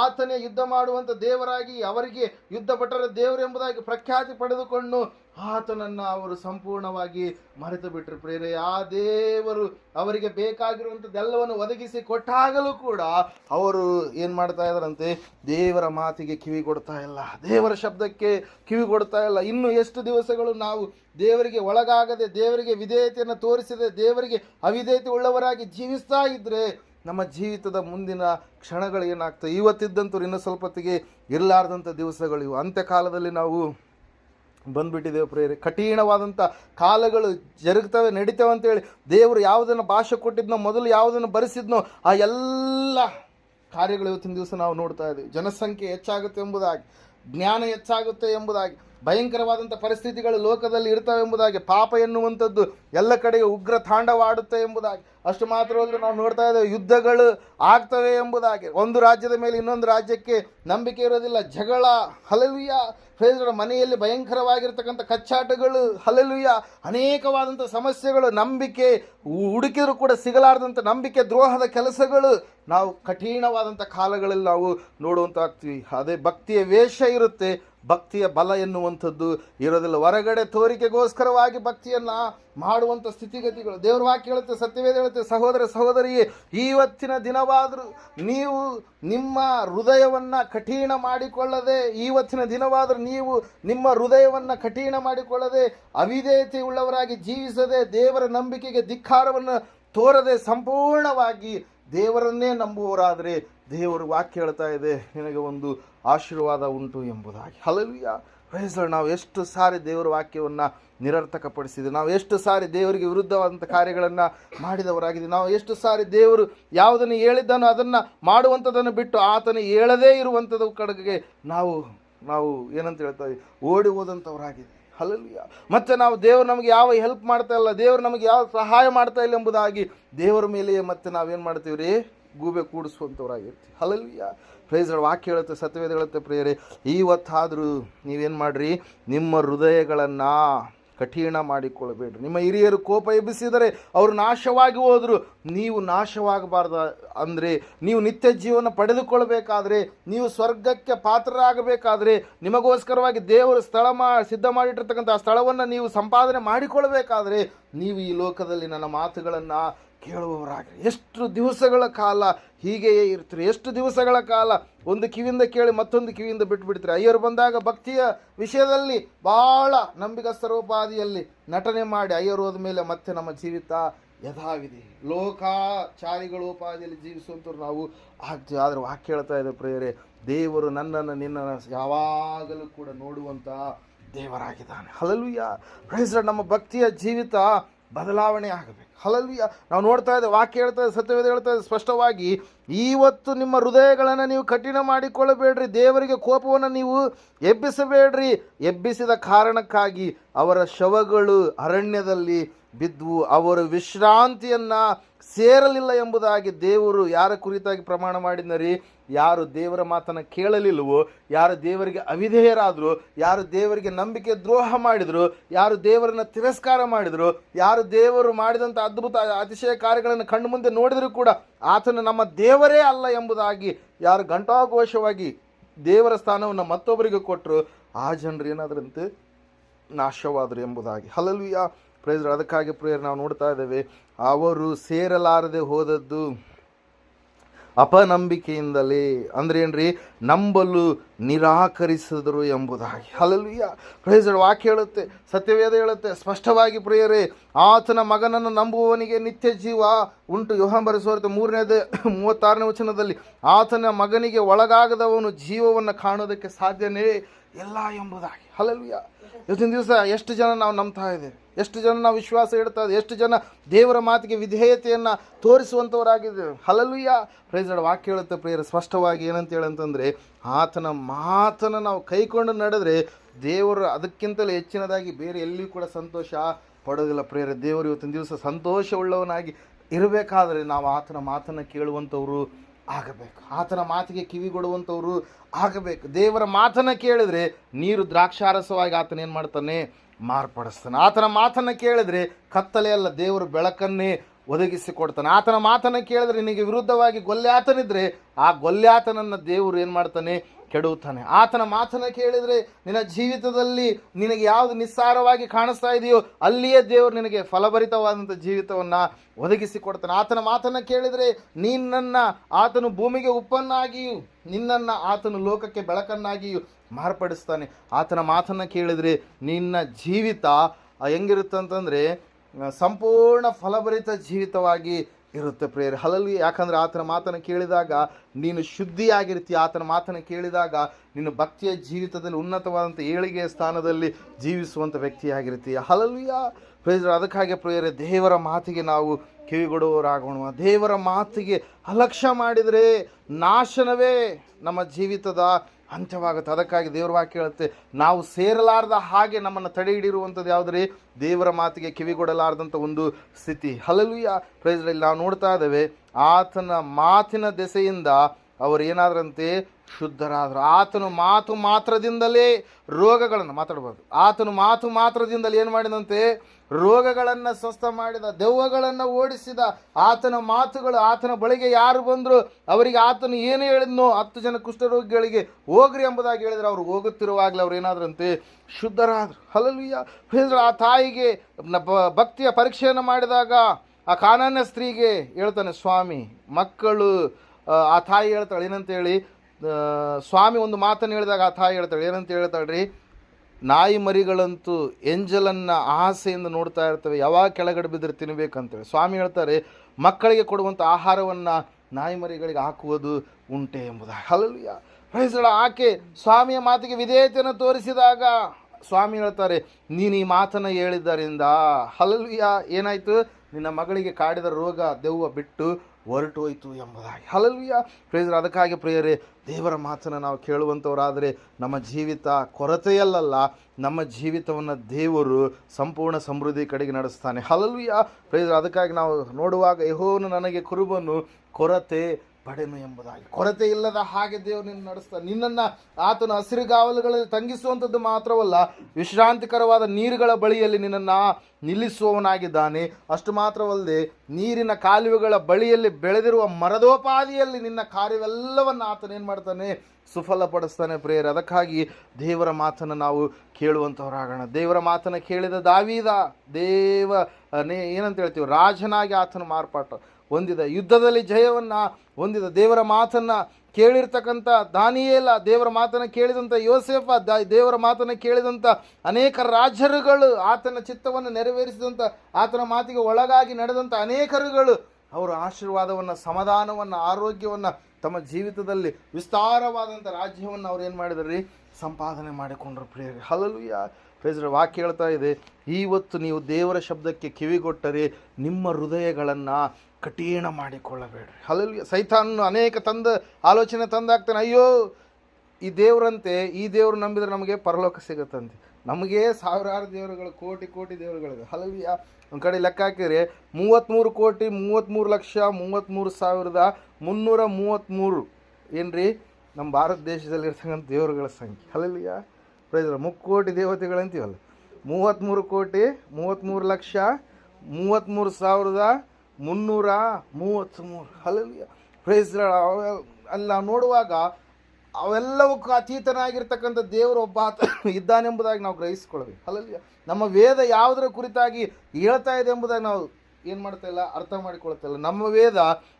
ಆತನೇ ಯುದ್ಧ ಮಾಡುವಂಥ ದೇವರಾಗಿ ಅವರಿಗೆ ಯುದ್ಧ ಭಟರ ದೇವರೆಂಬುದಾಗಿ ಪ್ರಖ್ಯಾತಿ ಪಡೆದುಕೊಂಡು ಆತನನ್ನು ಅವರು ಸಂಪೂರ್ಣವಾಗಿ ಮರೆತು ಬಿಟ್ಟರು ಪ್ರೇರೆ ಆ ದೇವರು ಅವರಿಗೆ ಬೇಕಾಗಿರುವಂಥದ್ದೆಲ್ಲವನ್ನು ಒದಗಿಸಿ ಕೊಟ್ಟಾಗಲೂ ಕೂಡ ಅವರು ಏನು ಮಾಡ್ತಾ ಇದ್ದಾರಂತೆ? ದೇವರ ಮಾತಿಗೆ ಕಿವಿ ಕೊಡ್ತಾ ಇಲ್ಲ. ದೇವರ ಶಬ್ದಕ್ಕೆ ಕಿವಿ ಕೊಡ್ತಾ ಇಲ್ಲ. ಇನ್ನು ಎಷ್ಟು ದಿವಸಗಳು ನಾವು ದೇವರಿಗೆ ಒಳಗಾಗದೆ, ದೇವರಿಗೆ ವಿಧೇಯತೆಯನ್ನು ತೋರಿಸದೆ, ದೇವರಿಗೆ ಅವಿಧೇಯತೆ ಉಳ್ಳವರಾಗಿ ಜೀವಿಸ್ತಾ ಇದ್ರೆ ನಮ್ಮ ಜೀವಿತದ ಮುಂದಿನ ಕ್ಷಣಗಳು ಏನಾಗ್ತವೆ ಇವತ್ತಿದ್ದಂತೂ ಇನ್ನೂ ಸ್ವಲ್ಪತ್ತಿಗೆ ಇರಲಾರ್ದಂಥ ದಿವಸಗಳಿವು. ಅಂತ್ಯಕಾಲದಲ್ಲಿ ನಾವು ಬಂದ್ಬಿಟ್ಟಿದ್ದೇವೆ ಪ್ರೇರೆ. ಕಠಿಣವಾದಂಥ ಕಾಲಗಳು ಜರುಗ್ತವೆ, ನಡೀತವೆ ಅಂತೇಳಿ ದೇವರು ಯಾವುದನ್ನು ಭಾಷೆ ಕೊಟ್ಟಿದ್ನೋ, ಮೊದಲು ಯಾವುದನ್ನು ಬರೆಸಿದ್ನೋ, ಆ ಎಲ್ಲ ಕಾರ್ಯಗಳು ಇವತ್ತಿನ ದಿವಸ ನಾವು ನೋಡ್ತಾ ಇದ್ದೀವಿ. ಜನಸಂಖ್ಯೆ ಹೆಚ್ಚಾಗುತ್ತೆ ಎಂಬುದಾಗಿ, ಜ್ಞಾನ ಹೆಚ್ಚಾಗುತ್ತೆ ಎಂಬುದಾಗಿ. ಭಯಂಕರವಾದಂಥ ಪರಿಸ್ಥಿತಿಗಳು ಲೋಕದಲ್ಲಿ ಇರ್ತವೆ ಎಂಬುದಾಗಿ ಪಾಪ ಎನ್ನುವಂಥದ್ದು ಎಲ್ಲ ಕಡೆಗೆ ಉಗ್ರ ತಾಂಡವಾಡುತ್ತೆ ಎಂಬುದಾಗಿ, ಅಷ್ಟು ಮಾತ್ರವಲ್ಲದೆ ನಾವು ನೋಡ್ತಾ ಇದ್ದೇವೆ, ಯುದ್ಧಗಳು ಆಗ್ತವೆ ಎಂಬುದಾಗಿ. ಒಂದು ರಾಜ್ಯದ ಮೇಲೆ ಇನ್ನೊಂದು ರಾಜ್ಯಕ್ಕೆ ನಂಬಿಕೆ ಇರೋದಿಲ್ಲ, ಜಗಳ ಹಲಲುಯ್ಯ ಫ್ರೇಜರ ಮನೆಯಲ್ಲಿ ಭಯಂಕರವಾಗಿರ್ತಕ್ಕಂಥ ಕಚ್ಚಾಟಗಳು ಹಲಲುಯ್ಯ ಅನೇಕವಾದಂಥ ಸಮಸ್ಯೆಗಳು, ನಂಬಿಕೆ ಹುಡುಕಿದ್ರು ಕೂಡ ಸಿಗಲಾರದಂಥ ನಂಬಿಕೆ, ದ್ರೋಹದ ಕೆಲಸಗಳು. ನಾವು ಕಠಿಣವಾದಂಥ ಕಾಲಗಳಲ್ಲಿ ನಾವು ನೋಡುವಂತಾಗ್ತೀವಿ. ಅದೇ ಭಕ್ತಿಯ ವೇಷ ಇರುತ್ತೆ. ಭಕ್ತಿಯ ಬಲ ಎನ್ನುವಂಥದ್ದು ಇರೋದಿಲ್ಲ. ಹೊರಗಡೆ ತೋರಿಕೆಗೋಸ್ಕರವಾಗಿ ಭಕ್ತಿಯನ್ನ ಮಾಡುವಂಥ ಸ್ಥಿತಿಗತಿಗಳು. ದೇವ್ರ ವಾಕ್ಯ ಹೇಳುತ್ತೆ, ಸತ್ಯವೇದ ಹೇಳುತ್ತೆ, ಸಹೋದರ ಸಹೋದರಿಯೇ ಇವತ್ತಿನ ದಿನವಾದರೂ ನೀವು ನಿಮ್ಮ ಹೃದಯವನ್ನು ಕಠಿಣ ಮಾಡಿಕೊಳ್ಳದೆ ಇವತ್ತಿನ ದಿನವಾದರೂ ನೀವು ನಿಮ್ಮ ಹೃದಯವನ್ನು ಕಠಿಣ ಮಾಡಿಕೊಳ್ಳದೆ, ಅವಿಧೇಯತೆ ಉಳ್ಳವರಾಗಿ ಜೀವಿಸದೆ, ದೇವರ ನಂಬಿಕೆಗೆ ಧಿಕ್ಕಾರವನ್ನು ತೋರದೆ ಸಂಪೂರ್ಣವಾಗಿ ದೇವರನ್ನೇ ನಂಬುವವರಾದರೆ ದೇವರು ವಾಕ್ಯ ಹೇಳ್ತಾ ಇದೆ, ನಿನಗೆ ಒಂದು ಆಶೀರ್ವಾದ ಉಂಟು ಎಂಬುದಾಗಿ. ಹಲವಿಯ ಪ್ರೈಸರ್ ನಾವು ಎಷ್ಟು ಸಾರಿ ದೇವರ ವಾಕ್ಯವನ್ನು ನಿರರ್ಥಕಪಡಿಸಿದೆ, ನಾವು ಎಷ್ಟು ಸಾರಿ ದೇವರಿಗೆ ವಿರುದ್ಧವಾದಂಥ ಕಾರ್ಯಗಳನ್ನು ಮಾಡಿದವರಾಗಿದೆ ನಾವು ಎಷ್ಟು ಸಾರಿ ದೇವರು ಯಾವುದನ್ನು ಹೇಳಿದ್ದಾನೋ ಅದನ್ನು ಮಾಡುವಂಥದ್ದನ್ನು ಬಿಟ್ಟು ಆತನು ಹೇಳದೇ ಇರುವಂಥದ್ದು ಕಡೆಗೆ ನಾವು ನಾವು ಏನಂತ ಹೇಳ್ತಾ ಓಡಿ ಹೋದಂಥವರಾಗಿದೆ ಹಲಲಿಯ ಮತ್ತು ನಾವು ದೇವರು ನಮಗೆ ಯಾವ ಹೆಲ್ಪ್ ಮಾಡ್ತಾ ಇಲ್ಲ, ದೇವರು ನಮಗೆ ಯಾವ ಸಹಾಯ ಮಾಡ್ತಾ ಇಲ್ಲ ಎಂಬುದಾಗಿ ದೇವರ ಮೇಲೆಯೇ ಮತ್ತೆ ನಾವೇನು ಮಾಡ್ತೀವಿ ರೀ? ಗೂಬೆ ಕೂಡಿಸುವಂಥವ್ರಾಗಿರ್ತೀವಿ ಹಲಲಿಯ ಪ್ರೈಸ್ಗಳ ವಾಕ್ಯ ಹೇಳುತ್ತೆ, ಸತ್ಯವೇದ ಹೇಳುತ್ತೆ, ಪ್ರೇಯರೇ ಇವತ್ತಾದರೂ ನೀವೇನು ಮಾಡಿರಿ? ನಿಮ್ಮ ಹೃದಯಗಳನ್ನು ಕಠಿಣ ಮಾಡಿಕೊಳ್ಳಬೇಡ್ರಿ. ನಿಮ್ಮ ಹಿರಿಯರು ಕೋಪ ಎಬ್ಬಿಸಿದರೆ ಅವರು ನಾಶವಾಗಿ ಹೋದರು. ನೀವು ನಾಶವಾಗಬಾರ್ದ ಅಂದರೆ, ನೀವು ನಿತ್ಯ ಜೀವನ ಪಡೆದುಕೊಳ್ಳಬೇಕಾದ್ರೆ, ನೀವು ಸ್ವರ್ಗಕ್ಕೆ ಪಾತ್ರರಾಗಬೇಕಾದ್ರೆ, ನಿಮಗೋಸ್ಕರವಾಗಿ ದೇವರು ಸ್ಥಳ ಮಾ, ಸಿದ್ಧ ಮಾಡಿಟ್ಟಿರ್ತಕ್ಕಂಥ ಸ್ಥಳವನ್ನು ನೀವು ಸಂಪಾದನೆ ಮಾಡಿಕೊಳ್ಳಬೇಕಾದ್ರೆ, ನೀವು ಈ ಲೋಕದಲ್ಲಿ ನನ್ನ ಮಾತುಗಳನ್ನು ಕೇಳುವವರಾಗಿರಿ. ಎಷ್ಟು ದಿವಸಗಳ ಕಾಲ ಹೀಗೆಯೇ ಇರ್ತೀರಿ, ಎಷ್ಟು ದಿವಸಗಳ ಕಾಲ ಒಂದು ಕಿವಿಯಿಂದ ಕೇಳಿ ಮತ್ತೊಂದು ಕಿವಿಯಿಂದ ಬಿಟ್ಟು ಬಿಡ್ತೀರಿ ಅಯ್ಯರು ಬಂದಾಗ ಭಕ್ತಿಯ ವಿಷಯದಲ್ಲಿ ಭಾಳ ನಂಬಿಕಸ್ತರೋಪಾದಿಯಲ್ಲಿ ನಟನೆ ಮಾಡಿ ಅಯ್ಯರು ಹೋದ ಮೇಲೆ ಮತ್ತೆ ನಮ್ಮ ಜೀವಿತ ಯಥಾವಿದೆ ಲೋಕಾಚಾರಿಗಳೋಪಾದಿಯಲ್ಲಿ ಜೀವಿಸುವಂಥವ್ರು ನಾವು. ಆಗ್ತೀವಿ ಆದರೆ ವಾಕ್ಯ ಹೇಳ್ತಾ ಇದೆ ಪ್ರೇಯರೆ, ದೇವರು ನನ್ನನ್ನು ನಿನ್ನನ್ನು ಯಾವಾಗಲೂ ಕೂಡ ನೋಡುವಂತಹ ದೇವರಾಗಿದ್ದಾನೆ. ಪ್ರೈಸ್ರ ನಮ್ಮ ಭಕ್ತಿಯ ಜೀವಿತ ಬದಲಾವಣೆ ಆಗಬೇಕು. ಹಲಲ್ಲಿ ನಾವು ನೋಡ್ತಾ ಇದ್ದೇವೆ, ವಾಕ್ಯ ಹೇಳ್ತಾ ಇದೆ ಸತ್ಯವೇದ ಹೇಳ್ತಾ ಇದೆ ಸ್ಪಷ್ಟವಾಗಿ ಇವತ್ತು ನಿಮ್ಮ ಹೃದಯಗಳನ್ನು ನೀವು ಕಠಿಣ ಮಾಡಿಕೊಳ್ಳಬೇಡ್ರಿ, ದೇವರಿಗೆ ಕೋಪವನ್ನು ನೀವು ಎಬ್ಬಿಸಬೇಡ್ರಿ. ಎಬ್ಬಿಸಿದ ಕಾರಣಕ್ಕಾಗಿ ಅವರ ಶವಗಳು ಅರಣ್ಯದಲ್ಲಿ ಬಿದ್ವು, ಅವರು ವಿಶ್ರಾಂತಿಯನ್ನು ಸೇರಲಿಲ್ಲ ಎಂಬುದಾಗಿ ದೇವರು ಯಾರ ಕುರಿತಾಗಿ ಪ್ರಮಾಣ ಮಾಡಿದನರಿ? ಯಾರು ದೇವರ ಮಾತನ್ನು ಕೇಳಲಿಲ್ಲವೋ, ಯಾರು ದೇವರಿಗೆ ಅವಿಧೇಯರಾದರು, ಯಾರು ದೇವರಿಗೆ ನಂಬಿಕೆ ದ್ರೋಹ ಮಾಡಿದರು, ಯಾರು ದೇವರನ್ನು ತಿರಸ್ಕಾರ ಮಾಡಿದರು, ಯಾರು ದೇವರು ಮಾಡಿದಂಥ ಅದ್ಭುತ ಅತಿಶಯ ಕಾರ್ಯಗಳನ್ನು ಕಣ್ಣು ಮುಂದೆ ನೋಡಿದರೂ ಕೂಡ ಆತನು ನಮ್ಮ ದೇವರೇ ಅಲ್ಲ ಎಂಬುದಾಗಿ ಯಾರು ಘಂಟಾಘೋಷವಾಗಿ ದೇವರ ಸ್ಥಾನವನ್ನು ಮತ್ತೊಬ್ಬರಿಗೆ ಕೊಟ್ಟರು ಆ ಜನರು ಏನಾದ್ರಂತೆ ನಾಶವಾದರು ಎಂಬುದಾಗಿ. ಹಲಲ್ವಿಯ ಪ್ರೇಯರ್ ಅದಕ್ಕಾಗಿ ಪ್ರೇಯರ್ ನಾವು ನೋಡ್ತಾ ಇದ್ದೇವೆ. ಅವರು ಸೇರಲಾರದೆ ಹೋದದ್ದು ಅಪನಂಬಿಕೆಯಿಂದಲೇ. ಅಂದ್ರೆ ಏನ್ರಿ? ನಂಬಲು ನಿರಾಕರಿಸಿದರು ಎಂಬುದಾಗಿ. ಹಲಲುಯ್ಯ ಪ್ರೇಯರ್ ವಾಕ್ಯ ಹೇಳುತ್ತೆ, ಸತ್ಯವೇದ ಹೇಳುತ್ತೆ. ಸ್ಪಷ್ಟವಾಗಿ ಪ್ರಿಯರೇ, ಆತನ ಮಗನನ್ನು ನಂಬುವವನಿಗೆ ನಿತ್ಯ ಜೀವ ಉಂಟು. ಯೋಹಾನ್ ಬರೆಸುವಂತೆ ಮೂರನೇದ, ಮೂವತ್ತಾರನೇ ವಚನದಲ್ಲಿ, ಆತನ ಮಗನಿಗೆ ಒಳಗಾಗದವನು ಜೀವವನ್ನು ಕಾಣೋದಕ್ಕೆ ಸಾಧ್ಯನೇ ಇಲ್ಲ ಎಂಬುದಾಗಿ. ಹಲಲುಯ್ಯ ಇವತ್ತಿನ ದಿವಸ, ಎಷ್ಟು ಜನ ನಾವು ನಂಬ್ತಾ ಇದ್ದೇವೆ. ಎಷ್ಟು ಜನ ನಾವು ವಿಶ್ವಾಸ ಇಡ್ತಾ ಇದ್ದೇವೆ. ಎಷ್ಟು ಜನ ದೇವರ ಮಾತಿಗೆ ವಿಧೇಯತೆಯನ್ನು ತೋರಿಸುವಂಥವರಾಗಿದ್ದೇವೆ ಹಲಲುಯ್ಯ ಪ್ರೈಸಡ್ ವಾಕ್ಯ ಹೇಳುತ್ತೆ ಪ್ರೇಯರ್, ಸ್ಪಷ್ಟವಾಗಿ ಏನಂತ ಹೇಳಂತಂದರೆ, ಆತನ ಮಾತನ್ನು ನಾವು ಕೈಕೊಂಡು ನಡೆದರೆ ದೇವರು ಅದಕ್ಕಿಂತಲೂ ಹೆಚ್ಚಿನದಾಗಿ ಬೇರೆ ಎಲ್ಲಿಯೂ ಕೂಡ ಸಂತೋಷ ಪಡೋದಿಲ್ಲ ಪ್ರೇಯರ್. ದೇವರು ಇವತ್ತಿನ ದಿವಸ ಸಂತೋಷವುಳ್ಳವನಾಗಿ ಇರಬೇಕಾದರೆ ನಾವು ಆತನ ಮಾತನ್ನು ಕೇಳುವಂಥವ್ರು ಆಗಬೇಕು. ಆತನ ಮಾತಿಗೆ ಕಿವಿಗೊಡುವಂಥವ್ರು ಆಗಬೇಕು. ದೇವರ ಮಾತನ್ನು ಕೇಳಿದ್ರೆ ನೀರು ದ್ರಾಕ್ಷಾರಸವಾಗಿ ಆತನ ಏನು ಮಾಡ್ತಾನೆ? ಮಾರ್ಪಡಿಸ್ತಾನೆ. ಆತನ ಮಾತನ್ನು ಕೇಳಿದ್ರೆ ಕತ್ತಲೆ ಅಲ್ಲ, ದೇವರು ಬೆಳಕನ್ನೇ ಒದಗಿಸಿ ಕೊಡ್ತಾನೆ. ಆತನ ಮಾತನ್ನು ಕೇಳಿದ್ರೆ ನಿನಗೆ ವಿರುದ್ಧವಾಗಿ ಗೊಲ್ಯಾತನಿದ್ರೆ ಆ ಗೊಲ್ಯಾತನನ್ನು ದೇವರು ಏನು ಮಾಡ್ತಾನೆ? ಕೆಡುತ್ತಾನೆ. ಆತನ ಮಾತನ್ನು ಕೇಳಿದರೆ ನಿನ್ನ ಜೀವಿತದಲ್ಲಿ ನಿನಗೆ ಯಾವುದು ನಿಸ್ಸಾರವಾಗಿ ಕಾಣಿಸ್ತಾ ಇದೆಯೋ ಅಲ್ಲಿಯೇ ದೇವರು ನಿನಗೆ ಫಲಭರಿತವಾದಂಥ ಜೀವಿತವನ್ನು ಒದಗಿಸಿ ಕೊಡ್ತಾನೆ ಆತನ ಮಾತನ್ನು ಕೇಳಿದರೆ ನಿನ್ನನ್ನು ಆತನು ಭೂಮಿಗೆ ಉಪ್ಪನ್ನಾಗಿಯೂ, ನಿನ್ನನ್ನು ಆತನು ಲೋಕಕ್ಕೆ ಬೆಳಕನ್ನಾಗಿಯೂ ಮಾರ್ಪಡಿಸ್ತಾನೆ. ಆತನ ಮಾತನ್ನು ಕೇಳಿದರೆ ನಿನ್ನ ಜೀವಿತ ಹೆಂಗಿರುತ್ತಂತಂದರೆ ಸಂಪೂರ್ಣ ಫಲಭರಿತ ಜೀವಿತವಾಗಿ ಇರುತ್ತೆ ಪ್ರೇಯರ್. ಹಲಲಿ ಯಾಕಂದರೆ ಆತನ ಮಾತನ್ನು ಕೇಳಿದಾಗ, ನೀನು ಶುದ್ಧಿಯಾಗಿರ್ತೀಯ. ಆತನ ಮಾತನ್ನು ಕೇಳಿದಾಗ, ನೀನು ಭಕ್ತಿಯ ಜೀವಿತದಲ್ಲಿ ಉನ್ನತವಾದಂಥ ಏಳಿಗೆಯ ಸ್ಥಾನದಲ್ಲಿ ಜೀವಿಸುವಂಥ ವ್ಯಕ್ತಿಯಾಗಿರ್ತೀಯ. ಹಲಲಿಯ ಪ್ರೇಯರ್ ಅದಕ್ಕಾಗಿ ಪ್ರೇಯರ್, ದೇವರ ಮಾತಿಗೆ ನಾವು ಕಿವಿಗೊಡುವವರಾಗೋಣ. ದೇವರ ಮಾತಿಗೆ ಅಲಕ್ಷ್ಯ ಮಾಡಿದರೆ ನಾಶನವೇ ನಮ್ಮ ಜೀವಿತದ ಅಂತ್ಯವಾಗುತ್ತೆ. ಅದಕ್ಕಾಗಿ ದೇವರ ವಾಕ್ಯ ಹೇಳುತ್ತೆ, ನಾವು ಸೇರಲಾರದ ಹಾಗೆ ನಮ್ಮನ್ನು ತಡೆ ಹಿಡಿರುವಂಥದ್ದು ಯಾವುದ್ರಿ? ದೇವರ ಮಾತಿಗೆ ಕಿವಿಗೊಡಲಾರ್ದಂಥ ಒಂದು ಸ್ಥಿತಿ. ಹಲಲುಯ ಪ್ರೈಸ್ರಲ್ಲಿ ನಾವು ನೋಡ್ತಾ ಇದ್ದೇವೆ, ಆತನ ಮಾತಿನ ದೆಸೆಯಿಂದ ಅವರು ಏನಾದ್ರಂತೆ? ಶುದ್ಧರಾದರು. ಆತನು ಮಾತು ಮಾತ್ರದಿಂದಲೇ ರೋಗಗಳನ್ನು ಮಾತಾಡ್ಬೋದು. ಆತನು ಮಾತು ಮಾತ್ರದಿಂದಲೇ ಏನು ಮಾಡಿದಂತೆ? ರೋಗಗಳನ್ನು ಸ್ವಸ್ಥ ಮಾಡಿದ ದೆವ್ವಗಳನ್ನು ಓಡಿಸಿದ ಆತನ ಮಾತುಗಳು ಆತನ ಬಳಿಗೆ ಯಾರು ಬಂದರು ಅವರಿಗೆ ಆತನು ಏನು ಹೇಳಿದ್ನೋ ಹತ್ತು ಜನ ಕುಷ್ಠರೋಗಿಗಳಿಗೆ ಹೋಗ್ರಿ ಎಂಬುದಾಗಿ ಹೇಳಿದ್ರೆ ಅವ್ರು ಹೋಗುತ್ತಿರುವಾಗಲೇ ಅವ್ರು ಏನಾದ್ರಂತೆ ಶುದ್ಧರಾದ್ರು. ಹೇಳಿದ್ರೆ ಆ ತಾಯಿಗೆ ಭಕ್ತಿಯ ಪರೀಕ್ಷೆಯನ್ನು ಮಾಡಿದಾಗ ಆ ಕಾನನ್ಯ ಸ್ತ್ರೀಗೆ ಹೇಳ್ತಾನೆ ಸ್ವಾಮಿ ಮಕ್ಕಳು ಆ, ಆ ತಾಯಿ ಹೇಳ್ತಾಳೆ ಏನಂತ ಹೇಳಿ ಸ್ವಾಮಿ ಒಂದು ಮಾತನ್ನು ಹೇಳಿದಾಗ ಆ ತಾಯಿ ಹೇಳ್ತಾಳೆ ಏನಂತ ಹೇಳ್ತಾಳ್ರಿ? ನಾಯಿ ಮರಿಗಳಂತೂ ಎಂಜಲನ್ನು ಆಸೆಯಿಂದ ನೋಡ್ತಾ ಇರ್ತವೆ, ಯಾವಾಗ ಕೆಳಗಡೆ ಬಿದ್ದರೆ ತಿನ್ನಬೇಕಂತೇಳಿ ಸ್ವಾಮಿ ಹೇಳ್ತಾರೆ, ಮಕ್ಕಳಿಗೆ ಕೊಡುವಂಥ ಆಹಾರವನ್ನು ನಾಯಿ ಮರಿಗಳಿಗೆ ಹಾಕುವುದು ಉಂಟೆ ಎಂಬುದಾಗಿ. ಹಲಲಿಯ ಪ್ರೈಸಳ ಆಕೆ ಸ್ವಾಮಿಯ ಮಾತಿಗೆ ವಿಧೇಯತೆಯನ್ನು ತೋರಿಸಿದಾಗ ಸ್ವಾಮಿ ಹೇಳ್ತಾರೆ, ನೀನು ಈ ಮಾತನ್ನು ಹೇಳಿದ್ದರಿಂದ ಹಲಲಿಯ ಏನಾಯಿತು? ನಿನ್ನ ಮಗಳಿಗೆ ಕಾಡಿದ ರೋಗ ದೆವ್ವ ಬಿಟ್ಟು ಹೊರಟು ಹೋಯಿತು ಎಂಬುದಾಗಿ ಹಲಲ್ವಿಯ ಪ್ರೇಯರ್ ಅದಕ್ಕಾಗಿ ಪ್ರೇಯರೇ, ದೇವರ ಮಾತನ್ನು ನಾವು ಕೇಳುವಂಥವರಾದರೆ ನಮ್ಮ ಜೀವಿತ ಕೊರತೆಯಲ್ಲ ನಮ್ಮ ಜೀವಿತವನ್ನು ದೇವರು ಸಂಪೂರ್ಣ ಸಮೃದ್ಧಿ ಕಡೆಗೆ ನಡೆಸ್ತಾನೆ. ಹಲಲ್ವಿಯ ಪ್ರೇಯರ್ ಅದಕ್ಕಾಗಿ ನಾವು ನೋಡುವಾಗ ಯಹೋನು ನನಗೆ ಕುರುಬನು ಕೊರತೆ ಪಡೆನು ಎಂಬುದಾಗಿ. ಕೊರತೆ ಇಲ್ಲದ ಹಾಗೆ ದೇವರು ನಿನ್ನ ನಡೆಸ್ತಾನೆ ನಿನ್ನನ್ನು ಆತನ ಹಸಿರುಗಾವಲುಗಳಲ್ಲಿ ತಂಗಿಸುವಂಥದ್ದು ಮಾತ್ರವಲ್ಲ, ವಿಶ್ರಾಂತಿಕರವಾದ ನೀರುಗಳ ಬಳಿಯಲ್ಲಿ ನಿನ್ನನ್ನು ನಿಲ್ಲಿಸುವವನಾಗಿದ್ದಾನೆ. ಅಷ್ಟು ಮಾತ್ರವಲ್ಲದೆ, ನೀರಿನ ಕಾಲುವೆಗಳ ಬಳಿಯಲ್ಲಿ ಬೆಳೆದಿರುವ ಮರದೋಪಾದಿಯಲ್ಲಿ ನಿನ್ನ ಕಾರ್ಯವೆಲ್ಲವನ್ನು ಆತನೇನು ಮಾಡ್ತಾನೆ? ಸುಫಲಪಡಿಸ್ತಾನೆ ಪ್ರೇಯರ್. ಅದಕ್ಕಾಗಿ ದೇವರ ಮಾತನ್ನು ನಾವು ಕೇಳುವಂಥವರಾಗೋಣ ದೇವರ ಮಾತನ್ನು ಕೇಳಿದ ದಾವೀದ ದೇವ ನೇ ಏನಂತ ಹೇಳ್ತೀವಿ? ರಾಜನಾಗಿ ಆತನ ಮಾರ್ಪಾಟ. ಹೊಂದಿದ ಯುದ್ಧದಲ್ಲಿ ಜಯವನ್ನು ಹೊಂದಿದ ದೇವರ ಮಾತನ್ನು ಕೇಳಿರ್ತಕ್ಕಂಥ ದಾನಿಯೇಲ, ದೇವರ ಮಾತನ್ನು ಕೇಳಿದಂಥ ಯೋಸೆಫ, ದ ದೇವರ ಮಾತನ್ನು ಕೇಳಿದಂಥ ಅನೇಕ ರಾಜರುಗಳು ಆತನ ಚಿತ್ತವನ್ನು ನೆರವೇರಿಸಿದಂಥ, ಆತನ ಮಾತಿಗೆ ಒಳಗಾಗಿ ನಡೆದಂಥ ಅನೇಕರುಗಳು ಅವರ ಆಶೀರ್ವಾದವನ್ನು, ಸಮಾಧಾನವನ್ನು, ಆರೋಗ್ಯವನ್ನು ತಮ್ಮ ಜೀವಿತದಲ್ಲಿ ವಿಸ್ತಾರವಾದಂಥ ರಾಜ್ಯವನ್ನು ಅವ್ರು ಏನು ಮಾಡಿದ್ರಿ? ಸಂಪಾದನೆ ಮಾಡಿಕೊಂಡ್ರು ಪ್ರೇಯರ್. ಹಲಲು ಯಾ ಪ್ರೇಜರ ವಾಕ್ಯ ಹೇಳ್ತಾ ಇದೆ ಇವತ್ತು ನೀವು ದೇವರ ಶಬ್ದಕ್ಕೆ ಕಿವಿಗೊಟ್ಟರೆ ನಿಮ್ಮ ಹೃದಯಗಳನ್ನು ಕಠಿಣ ಮಾಡಿಕೊಳ್ಳಬೇಡ್ರಿ. ಅಲ್ಲಿ ಸೈತಾನನು ಅನೇಕ ತಂದ ಆಲೋಚನೆ ತಂದಾಗ್ತಾನೆ ಅಯ್ಯೋ, ಈ ದೇವರಂತೆ, ಈ ದೇವರು ನಂಬಿದ್ರೆ ನಮಗೆ ಪರಲೋಕ ಸಿಗುತ್ತಂತೆ. ನಮಗೆ ಸಾವಿರಾರು ದೇವರುಗಳು, ಕೋಟಿ ಕೋಟಿ ದೇವರುಗಳು ಹಲವಿಯ ಒಂದು ಕಡೆ ಲೆಕ್ಕ ಹಾಕಿದರೆ ಮೂವತ್ತ್ಮೂರು ಕೋಟಿ ಮೂವತ್ತ್ಮೂರು ಲಕ್ಷ ಮೂವತ್ತ್ಮೂರು ಸಾವಿರದ ಮುನ್ನೂರ ಮೂವತ್ತ್ಮೂರು ಏನ್ರಿ? ನಮ್ಮ ಭಾರತ ದೇಶದಲ್ಲಿ ಇರ್ತಕ್ಕಂಥ ದೇವರುಗಳ ಸಂಖ್ಯೆ. ಅಲ್ಲಿಯ ಪ್ರೈಸ್ ಮುಕ್ಕೋಟಿ ದೇವತೆಗಳಂತೀವಲ್ಲ. ಮೂವತ್ತ್ಮೂರು ಕೋಟಿ ಮೂವತ್ತ್ಮೂರು ಲಕ್ಷ ಮೂವತ್ತ್ಮೂರು ಸಾವಿರದ ಮುನ್ನೂರ ಮೂವತ್ತ್ಮೂರು ಹಲಲಿಯ ಪ್ರೈಸ್ ಅಲ್ಲಿ ನೋಡುವಾಗ ಅವೆಲ್ಲವಕ್ಕೂ ಅತೀತನಾಗಿರ್ತಕ್ಕಂಥ ದೇವರು ಒಬ್ಬ ಇದ್ದಾನೆಂಬುದಾಗಿ ನಾವು ಗ್ರಹಿಸ್ಕೊಳ್ಬೇಕು ಅಲ್ಲಲ್ಲಿ ನಮ್ಮ ವೇದ ಯಾವುದರ ಕುರಿತಾಗಿ ಹೇಳ್ತಾ ಇದೆ ಎಂಬುದಾಗಿ ನಾವು ಏನು ಮಾಡ್ತಾ ಇಲ್ಲ? ಅರ್ಥ ಮಾಡಿಕೊಳ್ತಾ ಇಲ್ಲ. ನಮ್ಮ ವೇದ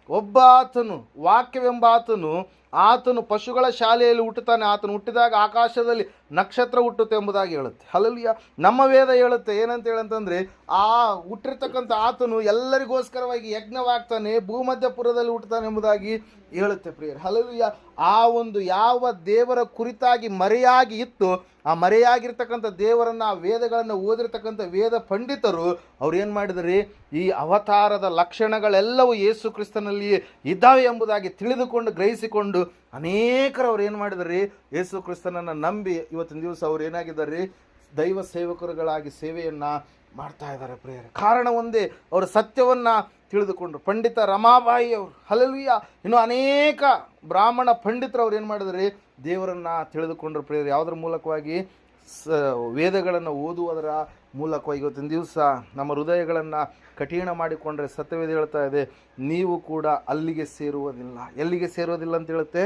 ಒಬ್ಬ ಆತನು, ವಾಕ್ಯವೆಂಬ ಆತನು ಆತನು ಪಶುಗಳ ಶಾಲೆಯಲ್ಲಿ ಹುಟ್ಟುತ್ತಾನೆ. ಆತನು ಹುಟ್ಟಿದಾಗ ಆಕಾಶದಲ್ಲಿ ನಕ್ಷತ್ರ ಹುಟ್ಟುತ್ತೆ ಎಂಬುದಾಗಿ ಹೇಳುತ್ತೆ. ಹಲಲಿಯ ನಮ್ಮ ವೇದ ಹೇಳುತ್ತೆ, ಏನಂತ ಹೇಳಂತಂದ್ರೆ, ಆ ಹುಟ್ಟಿರ್ತಕ್ಕಂಥ ಆತನು ಎಲ್ಲರಿಗೋಸ್ಕರವಾಗಿ ಯಜ್ಞವಾಗ್ತಾನೆ, ಭೂಮಧ್ಯಪುರದಲ್ಲಿ ಹುಟ್ಟುತ್ತಾನೆ ಎಂಬುದಾಗಿ ಹೇಳುತ್ತೆ ಪ್ರಿಯರ್. ಹಲಲುಯ ಆ ಒಂದು ಯಾವ ದೇವರ ಕುರಿತಾಗಿ ಮರೆಯಾಗಿ ಇತ್ತು, ಆ ಮರೆಯಾಗಿರ್ತಕ್ಕಂಥ ದೇವರನ್ನ, ಆ ವೇದಗಳನ್ನು ಓದಿರ್ತಕ್ಕಂಥ ವೇದ ಪಂಡಿತರು, ಅವ್ರು ಏನು ಮಾಡಿದ್ರಿ? ಈ ಅವತಾರದ ಲಕ್ಷಣಗಳೆಲ್ಲವೂ ಯೇಸು ಕ್ರಿಸ್ತನಲ್ಲಿ ಇದ್ದಾವೆ ಎಂಬುದಾಗಿ ತಿಳಿದುಕೊಂಡು, ಗ್ರಹಿಸಿಕೊಂಡು ಅನೇಕರು ಅವ್ರು ಏನು ಮಾಡಿದ್ರಿ? ಯೇಸು ಕ್ರಿಸ್ತನನ್ನು ನಂಬಿ ಇವತ್ತಿನ ದಿವಸ ಅವ್ರು ಏನಾಗಿದ್ದಾರೆ? ದೈವ ಸೇವಕರುಗಳಾಗಿ ಸೇವೆಯನ್ನು ಮಾಡ್ತಾ ಇದ್ದಾರೆ ಪ್ರಿಯರೇ. ಕಾರಣ ಒಂದೇ, ಅವರು ಸತ್ಯವನ್ನ ತಿಳಿದುಕೊಂಡ್ರು. ಪಂಡಿತ ರಮಾಬಾಯಿ ಅವರು. ಹಲಲುಯ್ಯ ಇನ್ನು ಅನೇಕ ಬ್ರಾಹ್ಮಣ ಪಂಡಿತರು ಅವ್ರು ಏನು ಮಾಡಿದ್ರಿ? ದೇವರನ್ನ ತಿಳಿದುಕೊಂಡ್ರು ಪ್ರೇರಿ ಯಾವುದ್ರ ಮೂಲಕವಾಗಿ? ಸ, ವೇದಗಳನ್ನು ಓದುವುದರ ಮೂಲಕವಾಗಿ. ಇವತ್ತಿನ ದಿವಸ ನಮ್ಮ ಹೃದಯಗಳನ್ನು ಕಠಿಣ ಮಾಡಿಕೊಂಡ್ರೆ ಸತ್ಯವೇದ ಹೇಳ್ತಾ ಇದೆ, ನೀವು ಕೂಡ ಅಲ್ಲಿಗೆ ಸೇರುವುದಿಲ್ಲ. ಎಲ್ಲಿಗೆ ಸೇರುವುದಿಲ್ಲ ಅಂತ ಹೇಳುತ್ತೆ?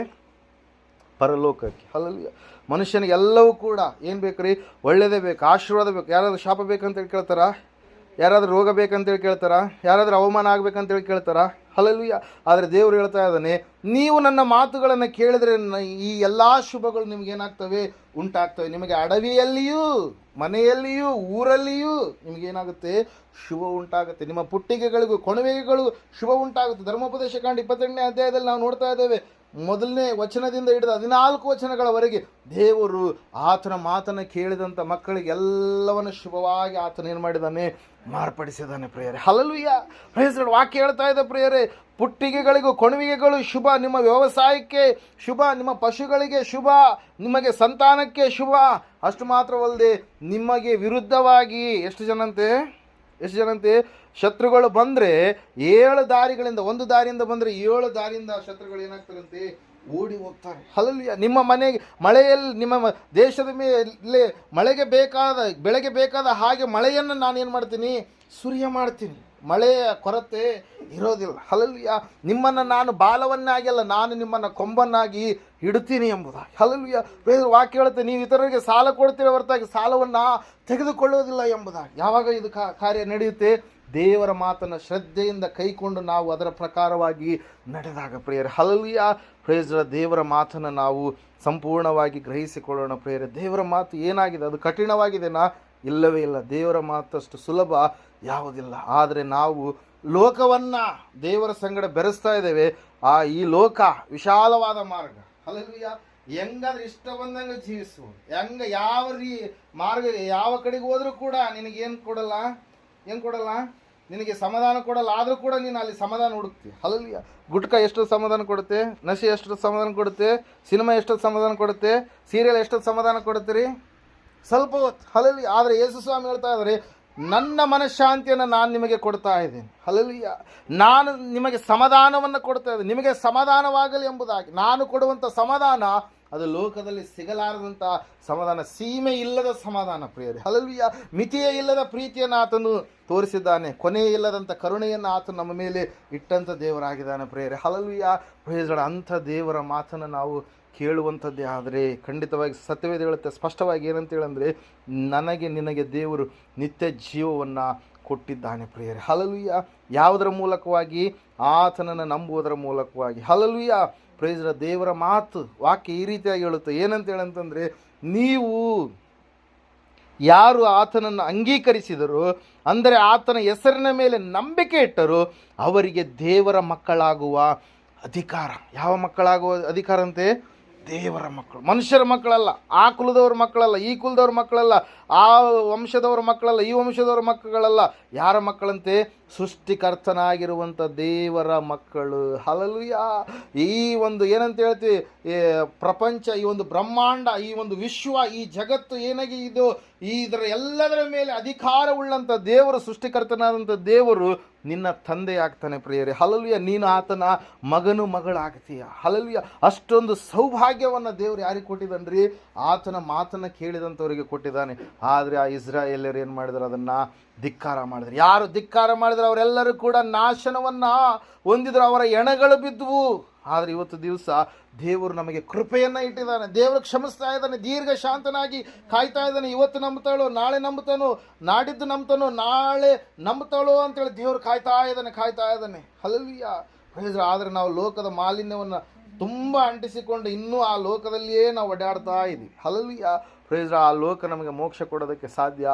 ಪರಲೋಕಕ್ಕೆ. ಅಲ್ಲಲ್ಲಿ ಮನುಷ್ಯನಿಗೆ ಎಲ್ಲವೂ ಕೂಡ ಏನು ಬೇಕು ರೀ ಒಳ್ಳೇದೇ ಬೇಕು, ಆಶೀರ್ವಾದ ಬೇಕು. ಯಾರಾದರೂ ಶಾಪ ಬೇಕಂತೇಳಿ ಕೇಳ್ತಾರ? ಯಾರಾದ್ರೂ ರೋಗ ಬೇಕಂತೇಳಿ ಕೇಳ್ತಾರ? ಯಾರಾದರೂ ಅವಮಾನ ಆಗ್ಬೇಕಂತೇಳಿ ಕೇಳ್ತಾರ? ಅಲ್ಲಲ್ಲಿ ಆದರೆ ದೇವರು ಹೇಳ್ತಾ ಇದ್ದಾನೆ, ನೀವು ನನ್ನ ಮಾತುಗಳನ್ನು ಕೇಳಿದ್ರೆ ಈ ಎಲ್ಲ ಶುಭಗಳು ನಿಮಗೇನಾಗ್ತವೆ ಉಂಟಾಗ್ತವೆ. ನಿಮಗೆ ಅಡವಿಯಲ್ಲಿಯೂ, ಮನೆಯಲ್ಲಿಯೂ, ಊರಲ್ಲಿಯೂ ನಿಮಗೇನಾಗುತ್ತೆ ಶುಭ ಉಂಟಾಗುತ್ತೆ. ನಿಮ್ಮ ಪುಟ್ಟಿಗೆಗಳಿಗೂ, ಕೊಣವೆಗಳು ಶುಭ ಉಂಟಾಗುತ್ತೆ. ಧರ್ಮೋಪದೇಶ ಕಾಂಡ ಇಪ್ಪತ್ತೆಂಟನೇ ಅಧ್ಯಾಯದಲ್ಲಿ ನಾವು ನೋಡ್ತಾ ಇದ್ದೇವೆ ಮೊದಲನೇ ವಚನದಿಂದ ಹಿಡಿದು ಹದಿನಾಲ್ಕು ವಚನಗಳವರೆಗೆ ದೇವರು ಆತನ ಮಾತನ್ನು ಕೇಳಿದಂಥ ಮಕ್ಕಳಿಗೆ ಎಲ್ಲವನ್ನು ಶುಭವಾಗಿ ಆತನ ಏನು ಮಾಡಿದ್ದಾನೆ? ಮಾರ್ಪಡಿಸಿದ್ದಾನೆ ಪ್ರಿಯರೇ. ಹಲಲುಯ್ಯ ಪ್ರೇಸರ್ ವಾಕ್ಯ ಹೇಳ್ತಾ ಇದೆ ಪ್ರಿಯರೇ. ಪುಟ್ಟಿಗೆಗಳಿಗೂ ಕೊಣವಿಗೆಗಳು ಶುಭ. ನಿಮ್ಮ ವ್ಯವಸಾಯಕ್ಕೆ ಶುಭ. ನಿಮ್ಮ ಪಶುಗಳಿಗೆ ಶುಭ. ನಿಮಗೆ ಸಂತಾನಕ್ಕೆ ಶುಭ. ಅಷ್ಟು ಮಾತ್ರವಲ್ಲದೆ ನಿಮಗೆ ವಿರುದ್ಧವಾಗಿ ಎಷ್ಟು ಜನಂತೆ? ಎಷ್ಟು ಜನಂತೆ? ಶತ್ರುಗಳು ಬಂದರೆ ಏಳು ದಾರಿಗಳಿಂದ, ಒಂದು ದಾರಿಯಿಂದ ಬಂದರೆ ಏಳು ದಾರಿಯಿಂದ ಶತ್ರುಗಳು ಏನಾಗ್ತಾರಂತೆ? ಓಡಿ ಹೋಗ್ತಾರೆ. ಹಲಲಿಯ ನಿಮ್ಮ ಮನೆಗೆ, ಮಳೆಯಲ್ಲಿ, ನಿಮ್ಮ ದೇಶದ ಮೇಲೆ ಮಳೆಗೆ ಬೇಕಾದ, ಬೆಳೆಗೆ ಬೇಕಾದ ಹಾಗೆ ಮಳೆಯನ್ನು ನಾನು ಏನು ಮಾಡ್ತೀನಿ? ಸುರಿಯ ಮಾಡ್ತೀನಿ. ಮಳೆಯ ಕೊರತೆ ಇರೋದಿಲ್ಲ. ಹಲಲಿಯ ನಿಮ್ಮನ್ನು ನಾನು ಬಾಲವನ್ನಾಗಿ ಅಲ್ಲ, ನಾನು ನಿಮ್ಮನ್ನು ಕೊಂಬನ್ನಾಗಿ ಇಡುತ್ತೀನಿ ಎಂಬುದಾಗಿ. ಹಲಲಿಯ ವಾಕ್ಯ ಹೇಳುತ್ತೆ, ನೀವು ಇತರರಿಗೆ ಸಾಲ ಕೊಡ್ತೀರ ಹೊರತಾಗಿ ಸಾಲವನ್ನು ತೆಗೆದುಕೊಳ್ಳೋದಿಲ್ಲ ಎಂಬುದಾಗಿ. ಯಾವಾಗ ಇದು ಕಾರ್ಯ ನಡೆಯುತ್ತೆ? ದೇವರ ಮಾತನ್ನು ಶ್ರದ್ಧೆಯಿಂದ ಕೈಕೊಂಡು ನಾವು ಅದರ ಪ್ರಕಾರವಾಗಿ ನಡೆದಾಗ ಪ್ರೇಯರ್ ಹಲವಿಯ ಪ್ರೇಜರ ದೇವರ ಮಾತನ್ನು ನಾವು ಸಂಪೂರ್ಣವಾಗಿ ಗ್ರಹಿಸಿಕೊಳ್ಳೋಣ ಪ್ರೇಯರ್. ದೇವರ ಮಾತು ಏನಾಗಿದೆ? ಅದು ಕಠಿಣವಾಗಿದೆನಾ ಇಲ್ಲವೇ ಇಲ್ಲ. ದೇವರ ಮಾತಷ್ಟು ಸುಲಭ ಯಾವುದಿಲ್ಲ. ಆದರೆ ನಾವು ಲೋಕವನ್ನು ದೇವರ ಸಂಗಡ ಬೆರೆಸ್ತಾ ಇದ್ದೇವೆ. ಆ ಈ ಲೋಕ ವಿಶಾಲವಾದ ಮಾರ್ಗ. ಹಲಲಿಯ ಹೆಂಗಾದ್ರೆ ಇಷ್ಟ ಬಂದಂಗೆ ಜೀವಿಸು. ಹೆಂಗ ಯಾವ ರೀ ಮಾರ್ಗ, ಯಾವ ಕಡೆಗೆ ಹೋದ್ರೂ ಕೂಡ ನಿನಗೇನು ಕೊಡಲ್ಲ? ಏನು ಕೊಡಲ್ಲ? ನಿನಗೆ ಸಮಾಧಾನ ಕೊಡಲ್ಲ, ಆದರೂ ಕೂಡ ನೀನು ಅಲ್ಲಿ ಸಮಾಧಾನ ಹುಡುಕ್ತಿ. ಅಲ್ಲಿ ಗುಟ್ಕ ಎಷ್ಟು ಸಮಾಧಾನ ಕೊಡುತ್ತೆ? ನಶೆ ಎಷ್ಟು ಸಮಾಧಾನ ಕೊಡುತ್ತೆ? ಸಿನಿಮಾ ಎಷ್ಟು ಸಮಾಧಾನ ಕೊಡುತ್ತೆ? ಸೀರಿಯಲ್ ಎಷ್ಟು ಸಮಾಧಾನ ಕೊಡುತ್ತೀರಿ? ಸ್ವಲ್ಪ ಹೊತ್ತು. ಹಲಲಿ ಆದರೆ ಯೇಸು ಸ್ವಾಮಿ ಹೇಳ್ತಾ ಇದ್ದಾರೆ ನನ್ನ ಮನಃಶಾಂತಿಯನ್ನು ನಾನು ನಿಮಗೆ ಕೊಡ್ತಾ ಇದ್ದೀನಿ. ಅಲ್ಲಲ್ಲಿ ನಾನು ನಿಮಗೆ ಸಮಾಧಾನವನ್ನು ಕೊಡ್ತಾ ಇದ್ದೇನೆ. ನಿಮಗೆ ಸಮಾಧಾನವಾಗಲಿ ಎಂಬುದಾಗಿ. ನಾನು ಕೊಡುವಂಥ ಸಮಾಧಾನ ಅದು ಲೋಕದಲ್ಲಿ ಸಿಗಲಾರದಂಥ ಸಮಾಧಾನ, ಸೀಮೆ ಇಲ್ಲದ ಸಮಾಧಾನ ಪ್ರಿಯರೇ. ಹಲಲಿಯ ಮಿತಿಯೇ ಇಲ್ಲದ ಪ್ರೀತಿಯನ್ನು ಆತನು ತೋರಿಸಿದ್ದಾನೆ ಕೊನೆ ಇಲ್ಲದಂಥ ಕರುಣೆಯನ್ನು ಆತನು ನಮ್ಮ ಮೇಲೆ ಇಟ್ಟಂಥ ದೇವರಾಗಿದ್ದಾನೆ ಪ್ರಿಯರೇ. ಹಲಲಿಯ ಪ್ರೇಜಳ ಅಂಥ ದೇವರ ಮಾತನ್ನು ನಾವು ಕೇಳುವಂಥದ್ದೇ ಆದರೆ ಖಂಡಿತವಾಗಿ ಸತ್ಯವೇದ ಹೇಳುತ್ತೆ, ಸ್ಪಷ್ಟವಾಗಿ ಏನಂತ ಹೇಳಂದರೆ, ನನಗೆ ನಿನಗೆ ದೇವರು ನಿತ್ಯ ಜೀವವನ್ನು ಕೊಟ್ಟಿದ್ದಾನೆ ಪ್ರಿಯರೇ. ಹಲಲುಯ್ಯ ಯಾವುದರ ಮೂಲಕವಾಗಿ? ಆತನನ್ನು ನಂಬುವುದರ ಮೂಲಕವಾಗಿ. ಹಲಲುಯ್ಯ ಪ್ರೇಜರ ದೇವರ ಮಾತು, ವಾಕ್ಯ ಈ ರೀತಿಯಾಗಿ ಹೇಳುತ್ತೆ. ಏನಂತ ಹೇಳಂತಂದರೆ ನೀವು ಯಾರು ಆತನನ್ನು ಅಂಗೀಕರಿಸಿದರು, ಅಂದರೆ ಆತನ ಹೆಸರಿನ ಮೇಲೆ ನಂಬಿಕೆ ಇಟ್ಟರು, ಅವರಿಗೆ ದೇವರ ಮಕ್ಕಳಾಗುವ ಅಧಿಕಾರ. ಯಾವ ಮಕ್ಕಳಾಗುವ ಅಧಿಕಾರ ಅಂತೆ ದೇವರ ಮಕ್ಕಳು. ಮನುಷ್ಯರ ಮಕ್ಕಳಲ್ಲ, ಆ ಕುಲದವ್ರ ಮಕ್ಕಳಲ್ಲ, ಈ ಕುಲದವ್ರ ಮಕ್ಕಳಲ್ಲ, ಆ ವಂಶದವ್ರ ಮಕ್ಕಳಲ್ಲ, ಈ ವಂಶದವ್ರ ಮಕ್ಕಳಲ್ಲ. ಯಾರ ಮಕ್ಕಳಂತೆ? ಸೃಷ್ಟಿಕರ್ತನಾಗಿರುವಂಥ ದೇವರ ಮಕ್ಕಳು. ಹಲಲುಯ ಈ ಒಂದು ಏನಂತ ಹೇಳ್ತೀವಿ ಪ್ರಪಂಚ, ಈ ಒಂದು ಬ್ರಹ್ಮಾಂಡ, ಈ ಒಂದು ವಿಶ್ವ, ಈ ಜಗತ್ತು ಏನಾಗಿ ಇದು, ಈ ಇದರ ಎಲ್ಲದರ ಮೇಲೆ ಅಧಿಕಾರವುಳ್ಳಂಥ ದೇವರು ಸೃಷ್ಟಿಕರ್ತನಾದಂಥ ದೇವರು ನಿನ್ನ ತಂದೆ ಆಗ್ತಾನೆ ಪ್ರಿಯರೇ. ಹಲಲುಯ ನೀನು ಆತನ ಮಗನು ಮಗಳಾಗ್ತೀಯ. ಹಲಲುಯ ಅಷ್ಟೊಂದು ಸೌಭಾಗ್ಯವನ್ನು ದೇವರು ಯಾರಿಗೆ ಕೊಟ್ಟಿದ್ದಾನ್ರಿ? ಆತನ ಮಾತನ್ನು ಕೇಳಿದಂಥವರಿಗೆ ಕೊಟ್ಟಿದ್ದಾನೆ. ಆದರೆ ಆ ಇಸ್ರಾಯೇಲರು ಏನು ಮಾಡಿದ್ರು? ಅದನ್ನು ಧಿಕ್ಕಾರ ಮಾಡಿದ್ರು. ಯಾರು ಧಿಕ್ಕಾರ ಮಾಡಿದ್ರು? ಅವರೆಲ್ಲರೂ ಕೂಡ ನಾಶನವನ್ನು ಹೊಂದಿದ್ರು. ಅವರ ಎಣಗಳು ಬಿದ್ದುವು. ಆದರೆ ಇವತ್ತು ದಿವಸ ದೇವರು ನಮಗೆ ಕೃಪೆಯನ್ನು ಇಟ್ಟಿದ್ದಾನೆ. ದೇವರು ಕ್ಷಮಿಸ್ತಾ ಇದ್ದಾನೆ. ದೀರ್ಘ ಶಾಂತನಾಗಿ ಕಾಯ್ತಾ ಇದ್ದಾನೆ. ಇವತ್ತು ನಂಬ್ತಾಳೋ, ನಾಳೆ ನಂಬ್ತಾನೋ, ನಾಡಿದ್ದು ನಂಬ್ತಾನೋ, ನಾಳೆ ನಂಬ್ತಾಳೋ ಅಂತೇಳಿ ದೇವರು ಕಾಯ್ತಾ ಇದ್ದಾನೆ ಕಾಯ್ತಾ ಇದ್ದಾನೆ. ಹಲವಿಯ ಆದರೆ ನಾವು ಲೋಕದ ಮಾಲಿನ್ಯವನ್ನು ತುಂಬ ಅಂಟಿಸಿಕೊಂಡು ಇನ್ನೂ ಆ ಲೋಕದಲ್ಲಿಯೇ ನಾವು ಓಡಾಡ್ತಾ ಇದ್ದೀವಿ. ಹಲವಿಯ ಪ್ರೇಜ್ರ ಆ ಲೋಕ ನಮಗೆ ಮೋಕ್ಷ ಕೊಡೋದಕ್ಕೆ ಸಾಧ್ಯ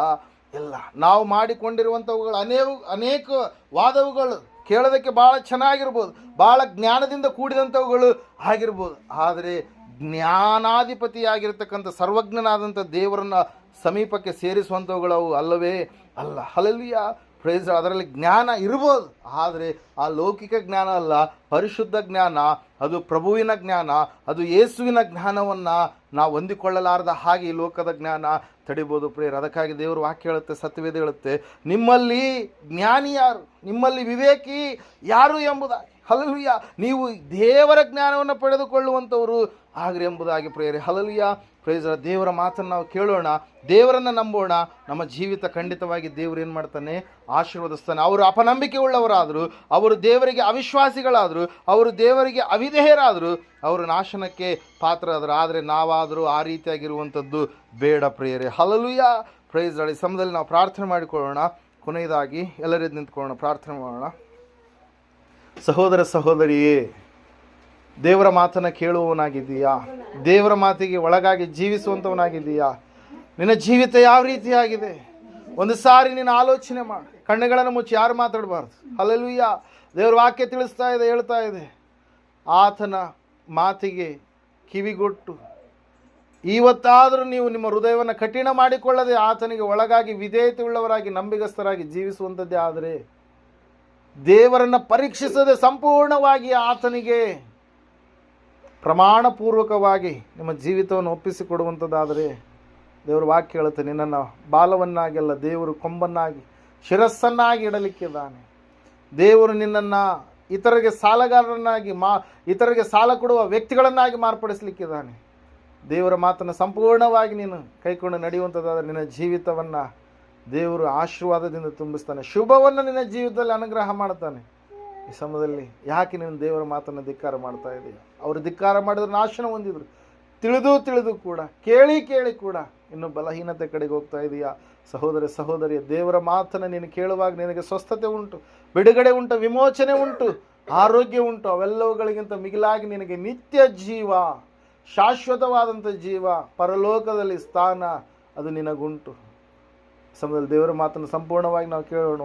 ಇಲ್ಲ. ನಾವು ಮಾಡಿಕೊಂಡಿರುವಂಥವುಗಳು ಅನೇಕ ಅನೇಕ ವಾದವುಗಳು. ಕೇಳೋದಕ್ಕೆ ಭಾಳ ಚೆನ್ನಾಗಿರ್ಬೋದು. ಭಾಳ ಜ್ಞಾನದಿಂದ ಕೂಡಿದಂಥವುಗಳು ಆಗಿರ್ಬೋದು. ಆದರೆ ಜ್ಞಾನಾಧಿಪತಿಯಾಗಿರ್ತಕ್ಕಂಥ ಸರ್ವಜ್ಞನಾದಂಥ ದೇವರನ್ನ ಸಮೀಪಕ್ಕೆ ಸೇರಿಸುವಂಥವುಗಳು ಅವು ಅಲ್ಲವೇ ಅಲ್ಲ. ಹಲಲಿಯ ಪ್ರೈಸ್ ಅದರಲ್ಲಿ ಜ್ಞಾನ ಇರ್ಬೋದು. ಆದರೆ ಆ ಲೌಕಿಕ ಜ್ಞಾನ ಅಲ್ಲ, ಪರಿಶುದ್ಧ ಜ್ಞಾನ, ಅದು ಪ್ರಭುವಿನ ಜ್ಞಾನ, ಅದು ಯೇಸುವಿನ ಜ್ಞಾನವನ್ನು ನಾವು ಹೊಂದಿಕೊಳ್ಳಲಾರದ ಹಾಗೆ ಈ ಲೋಕದ ಜ್ಞಾನ ತಡಿಬೋದು. ಪ್ರೇಯರ್ ಅದಕ್ಕಾಗಿ ದೇವರು ವಾಕ್ಯ ಹೇಳುತ್ತೆ, ಸತ್ಯವೇದ ಹೇಳುತ್ತೆ, ನಿಮ್ಮಲ್ಲಿ ಜ್ಞಾನಿ ಯಾರು? ನಿಮ್ಮಲ್ಲಿ ವಿವೇಕಿ ಯಾರು ಎಂಬುದಾಗಿ. ಹಲಲುಯ್ಯ ನೀವು ದೇವರ ಜ್ಞಾನವನ್ನು ಪಡೆದುಕೊಳ್ಳುವಂಥವರು ಆಗ್ರಿ ಎಂಬುದಾಗಿ ಪ್ರೇಯರ್. ಹಲಲುಯ್ಯ ಪ್ರೈಸ್ ದೇವರ ಮಾತನ್ನು ನಾವು ಕೇಳೋಣ, ದೇವರನ್ನು ನಂಬೋಣ. ನಮ್ಮ ಜೀವಿತ ಖಂಡಿತವಾಗಿ ದೇವರು ಏನು ಮಾಡ್ತಾನೆ? ಆಶೀರ್ವದಿಸ್ತಾನೆ. ಅವರು ಅಪನಂಬಿಕೆ ಉಳ್ಳವರಾದರು ಅವರು ದೇವರಿಗೆ ಅವಿಶ್ವಾಸಿಗಳಾದರು, ಅವರು ದೇವರಿಗೆ ಅವಿಧೇಯರಾದರು, ಅವರು ನಾಶನಕ್ಕೆ ಪಾತ್ರರಾದರು. ಆದರೆ ನಾವಾದರೂ ಆ ರೀತಿಯಾಗಿರುವಂಥದ್ದು ಬೇಡ ಪ್ರೇಯರೆ. ಹಲಲುಯ್ಯ ಪ್ರೈಸ್ ಈ ಸಮಯದಲ್ಲಿ ನಾವು ಪ್ರಾರ್ಥನೆ ಮಾಡಿಕೊಳ್ಳೋಣ. ಕೊನೆಯದಾಗಿ ಎಲ್ಲರಿದ್ದು ನಿಂತ್ಕೊಳ್ಳೋಣ. ಪ್ರಾರ್ಥನೆ ಮಾಡೋಣ. ಸಹೋದರ ಸಹೋದರಿಯೇ ದೇವರ ಮಾತನ್ನು ಕೇಳುವವನಾಗಿದ್ದೀಯಾ? ದೇವರ ಮಾತಿಗೆ ಒಳಗಾಗಿ ಜೀವಿಸುವಂಥವನಾಗಿದ್ದೀಯಾ ನಿನ್ನ ಜೀವಿತ ಯಾವ ರೀತಿಯಾಗಿದೆ? ಒಂದು ಸಾರಿ ನೀನು ಆಲೋಚನೆ ಮಾಡಿ. ಕಣ್ಣುಗಳನ್ನು ಮುಚ್ಚಿ, ಯಾರು ಮಾತಾಡಬಾರ್ದು? ಅಲ್ಲಲ್ವಿಯ ದೇವರ ವಾಕ್ಯ ತಿಳಿಸ್ತಾ ಇದೆ, ಹೇಳ್ತಾ ಇದೆ. ಆತನ ಮಾತಿಗೆ ಕಿವಿಗೊಟ್ಟು. ಇವತ್ತಾದರೂ ನೀವು ನಿಮ್ಮ ಹೃದಯವನ್ನು ಕಠಿಣ ಮಾಡಿಕೊಳ್ಳದೆ ಆತನಿಗೆ ಒಳಗಾಗಿ ವಿಧೇಯತೆ ಉಳ್ಳವರಾಗಿ, ನಂಬಿಗಸ್ತರಾಗಿ ಜೀವಿಸುವಂಥದ್ದೇ ಆದರೆ ದೇವರನ್ನು ಪರೀಕ್ಷಿಸದೆ ಸಂಪೂರ್ಣವಾಗಿ ಆತನಿಗೆ ಪ್ರಮಾಣಪೂರ್ವಕವಾಗಿ ನಿಮ್ಮ ಜೀವಿತವನ್ನು ಒಪ್ಪಿಸಿಕೊಡುವಂಥದ್ದಾದರೆ ದೇವರು ವಾಕ್ಯ ಹೇಳುತ್ತೆ ನಿನ್ನನ್ನು ಬಾಲವನ್ನಾಗೆಲ್ಲ ದೇವರು ಕೊಂಬನ್ನಾಗಿ, ಶಿರಸ್ಸನ್ನಾಗಿ ಇಡಲಿಕ್ಕಿದ್ದಾನೆ ದೇವರು ನಿನ್ನನ್ನು ಇತರರಿಗೆ ಸಾಲಗಾರರನ್ನಾಗಿ ಮಾ, ಇತರರಿಗೆ ಸಾಲ ಕೊಡುವ ವ್ಯಕ್ತಿಗಳನ್ನಾಗಿ ಮಾರ್ಪಡಿಸಲಿಕ್ಕಿದ್ದಾನೆ ದೇವರ ಮಾತನ್ನು ಸಂಪೂರ್ಣವಾಗಿ ನೀನು ಕೈಕೊಂಡು ನಡೆಯುವಂಥದ್ದಾದರೆ ನಿನ್ನ ಜೀವಿತವನ್ನು ದೇವರು ಆಶೀರ್ವಾದದಿಂದ ತುಂಬಿಸ್ತಾನೆ, ಶುಭವನ್ನು ನಿನ್ನ ಜೀವಿತದಲ್ಲಿ ಅನುಗ್ರಹ ಮಾಡ್ತಾನೆ ಈ ಸಮಯದಲ್ಲಿ ಯಾಕೆ ನೀನು ದೇವರ ಮಾತನ್ನು ಧಿಕ್ಕಾರ ಮಾಡ್ತಾ ಇದೆಯಾ? ಅವರು ಧಿಕ್ಕಾರ ಮಾಡಿದ್ರೆ ನಾಶನ ಹೊಂದಿದ್ರು. ತಿಳಿದು ತಿಳಿದು ಕೂಡ, ಕೇಳಿ ಕೇಳಿ ಕೂಡ ಇನ್ನು ಬಲಹೀನತೆ ಕಡೆಗೆ ಹೋಗ್ತಾ ಇದೆಯಾ. ಸಹೋದರ ಸಹೋದರಿಯ, ದೇವರ ಮಾತನ್ನು ನೀನು ಕೇಳುವಾಗ ನಿನಗೆ ಸ್ವಸ್ಥತೆ ಉಂಟು, ಬಿಡುಗಡೆ ಉಂಟು, ವಿಮೋಚನೆ ಉಂಟು, ಆರೋಗ್ಯ ಉಂಟು. ಅವೆಲ್ಲವುಗಳಿಗಿಂತ ಮಿಗಿಲಾಗಿ ನಿನಗೆ ನಿತ್ಯ ಜೀವ ಶಾಶ್ವತವಾದಂಥ ಜೀವ, ಪರಲೋಕದಲ್ಲಿ ಸ್ಥಾನ, ಅದು ನಿನಗುಂಟು. ಸಮಯದಲ್ಲಿ ದೇವರ ಮಾತನ್ನು ಸಂಪೂರ್ಣವಾಗಿ ನಾವು ಕೇಳೋಣ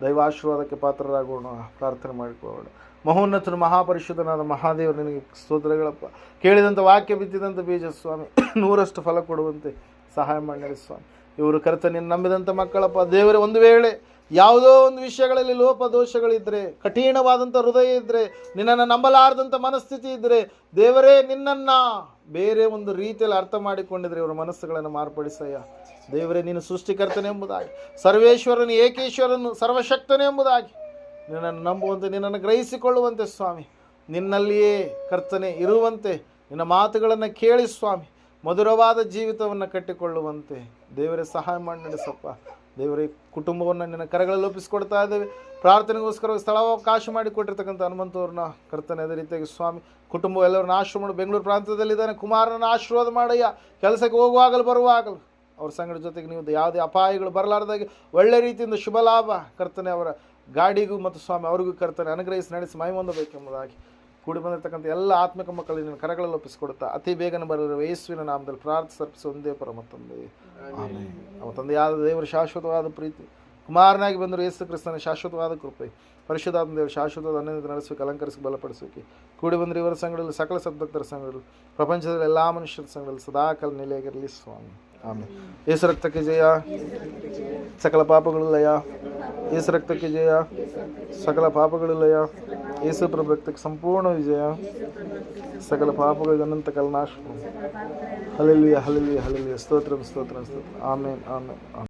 ದೈವಾಶೀರ್ವಾದಕ್ಕೆ ಪಾತ್ರರಾಗೋಣ. ಪ್ರಾರ್ಥನೆ ಮಾಡಿಕೊಳ್ಳೋಣ. ಮಹೋನ್ನತನು ಮಹಾಪರಿಶುದ್ಧನಾದ ಮಹಾದೇವರು ನಿನಗೆ ಸ್ತೋತ್ರಗಳಪ್ಪ. ಕೇಳಿದಂಥ ವಾಕ್ಯ ಬಿತ್ತಿದಂಥ ಬೀಜ ಸ್ವಾಮಿ ನೂರಷ್ಟು ಫಲ ಕೊಡುವಂತೆ ಸಹಾಯ ಮಾಡಿ ಸ್ವಾಮಿ. ಇವರು ಕರೆತ ನಿನ್ನ ನಂಬಿದಂಥ ಮಕ್ಕಳಪ್ಪ. ದೇವರೇ, ಒಂದು ವೇಳೆ ಯಾವುದೋ ಒಂದು ವಿಷಯಗಳಲ್ಲಿ ಲೋಪ ದೋಷಗಳಿದ್ದರೆ ಕಠಿಣವಾದಂಥ ಹೃದಯ ಇದ್ದರೆ ನಿನ್ನನ್ನು ನಂಬಲಾರದಂಥ ಮನಸ್ಥಿತಿ ಇದ್ದರೆ ದೇವರೇ, ನಿನ್ನನ್ನು ಬೇರೆ ಒಂದು ರೀತಿಯಲ್ಲಿ ಅರ್ಥ ಮಾಡಿಕೊಂಡಿದ್ರೆ ಇವರ ಮನಸ್ಸುಗಳನ್ನು ಮಾರ್ಪಡಿಸಯ್ಯ. ದೇವರೇ, ನೀನು ಸೃಷ್ಟಿಕರ್ತನೆ ಎಂಬುದಾಗಿ, ಸರ್ವೇಶ್ವರನು ಏಕೇಶ್ವರನು ಸರ್ವಶಕ್ತನೇ ಎಂಬುದಾಗಿ ನಿನ್ನನ್ನು ನಂಬುವಂತೆ, ನಿನ್ನನ್ನು ಗ್ರಹಿಸಿಕೊಳ್ಳುವಂತೆ ಸ್ವಾಮಿ. ನಿನ್ನಲ್ಲಿಯೇ ಕರ್ತನೆ ಇರುವಂತೆ, ನಿನ್ನ ಮಾತುಗಳನ್ನು ಕೇಳಿ ಸ್ವಾಮಿ. ಮಧುರವಾದ ಜೀವಿತವನ್ನು ಕಟ್ಟಿಕೊಳ್ಳುವಂತೆ ದೇವರೇ, ಸಹಾಯ ಮಾಡಿ ನಡೆಸಪ್ಪ. ದೇವರೇ, ಕುಟುಂಬವನ್ನು ನಿನ್ನ ಕರೆಗಳಲ್ಲಿ ಒಪ್ಪಿಸಿಕೊಡ್ತಾ ಇದ್ದೇವೆ. ಪ್ರಾರ್ಥನೆಗೋಸ್ಕರ ಸ್ಥಳಾವಕಾಶ ಮಾಡಿ ಕೊಟ್ಟಿರ್ತಕ್ಕಂಥ ಹನುಮಂತವ್ರನ್ನ ಕರ್ತನೆ ಅದೇ ರೀತಿಯಾಗಿ ಸ್ವಾಮಿ. ಕುಟುಂಬ ಎಲ್ಲರನ್ನ ಆಶ್ರಮ ಮಾಡು ಬೆಂಗಳೂರು ಪ್ರಾಂತ್ಯದಲ್ಲಿದ್ದಾನೆ. ಕುಮಾರನ ಆಶೀರ್ವಾದ ಮಾಡಯ್ಯ. ಕೆಲಸಕ್ಕೆ ಹೋಗುವಾಗಲೂ, ಬರುವಾಗಲೂ. ಅವ್ರ ಸಂಗಡ ಜೊತೆಗೆ ನೀವು ಯಾವುದೇ ಅಪಾಯಗಳು ಬರಲಾರ್ದಾಗೆ ಒಳ್ಳೆ ರೀತಿಯಿಂದ ಶುಭ ಲಾಭ ಕರ್ತನೆ ಅವರ ಗಾಡಿಗೂ ಮತ್ತು ಸ್ವಾಮಿ ಅವರಿಗೂ ಕರ್ತನೆ ಅನುಗ್ರಹಿಸಿ ನಡೆಸಿ ಮೈ ಹೊಂದಬೇಕೆಂಬುದಾಗಿ ಕೂಡಿ ಬಂದಿರತಕ್ಕಂಥ ಎಲ್ಲ ಆತ್ಮಿಕ ಮಕ್ಕಳಿಗೆ ನಿನ್ನ ಕರಗಳಲ್ಲಿ ಒಪ್ಪಿಸಿಕೊಡುತ್ತಾ ಅತಿ ಬೇಗನೆ ಬರಲಿರುವ ಯೇಸುವಿನ ನಾಮದಲ್ಲಿ ಪ್ರಾರ್ಥಿಸಿ ಒಂದೇ ಪರಮ ತಂದೆ. ಅವ ತಂದೆಯಾದ ದೇವರ ಶಾಶ್ವತವಾದ ಪ್ರೀತಿ. ಕುಮಾರನಾಗಿ ಬಂದರು ಯೇಸು ಕ್ರಿಸ್ತನ ಶಾಶ್ವತವಾದ ಕೃಪೆ. ಪರಿಶುದ್ಧಾತ್ಮ ದೇವರು ಶಾಶ್ವತವಾದ ಅನ್ಯದ ನಡೆಸೋಕೆ ಅಲಂಕರಿಸಿ ಬಲಪಡಿಸೋಕೆ ಕೂಡಿ ಬಂದರೆ ಇವರ ಸಂಘದಲ್ಲಿ ಸಕಲ ಸದ್ಭಕ್ತರ ಸಂಘಗಳು ಪ್ರಪಂಚದಲ್ಲಿ ಎಲ್ಲ ಮನುಷ್ಯರ ಸಂಘದಲ್ಲಿ ಸದಾಕಾಲ ನೆಲೆಯಾಗಿರಲಿ ಸ್ವಾಮಿ. ಆಮೇಲೆ ಯೇಸು ರಕ್ತಕ್ಕೆ ಜಯ ಸಕಲ ಪಾಪಗಳು ಲಯ ಯೇಸು ರಕ್ತಕ್ಕೆ ಜಯ ಸಕಲ ಪಾಪಗಳು ಲಯ ಯೇಸು ಪ್ರಭು ರಕ್ತಕ್ಕೆ ಸಂಪೂರ್ಣ ವಿಜಯ ಸಕಲ ಪಾಪಗಳಿಗೆ ಅನಂತ ಕಲ್ನಾಶ ಹಲಲಿಯ ಹಲಲಿಯ ಹಲಲಿಯ ಸ್ತೋತ್ರ ಸ್ತೋತ್ರ ಸ್ತೋತ್ರ ಆಮೇನ್ ಆಮೇನ್ ಆಮೇನ್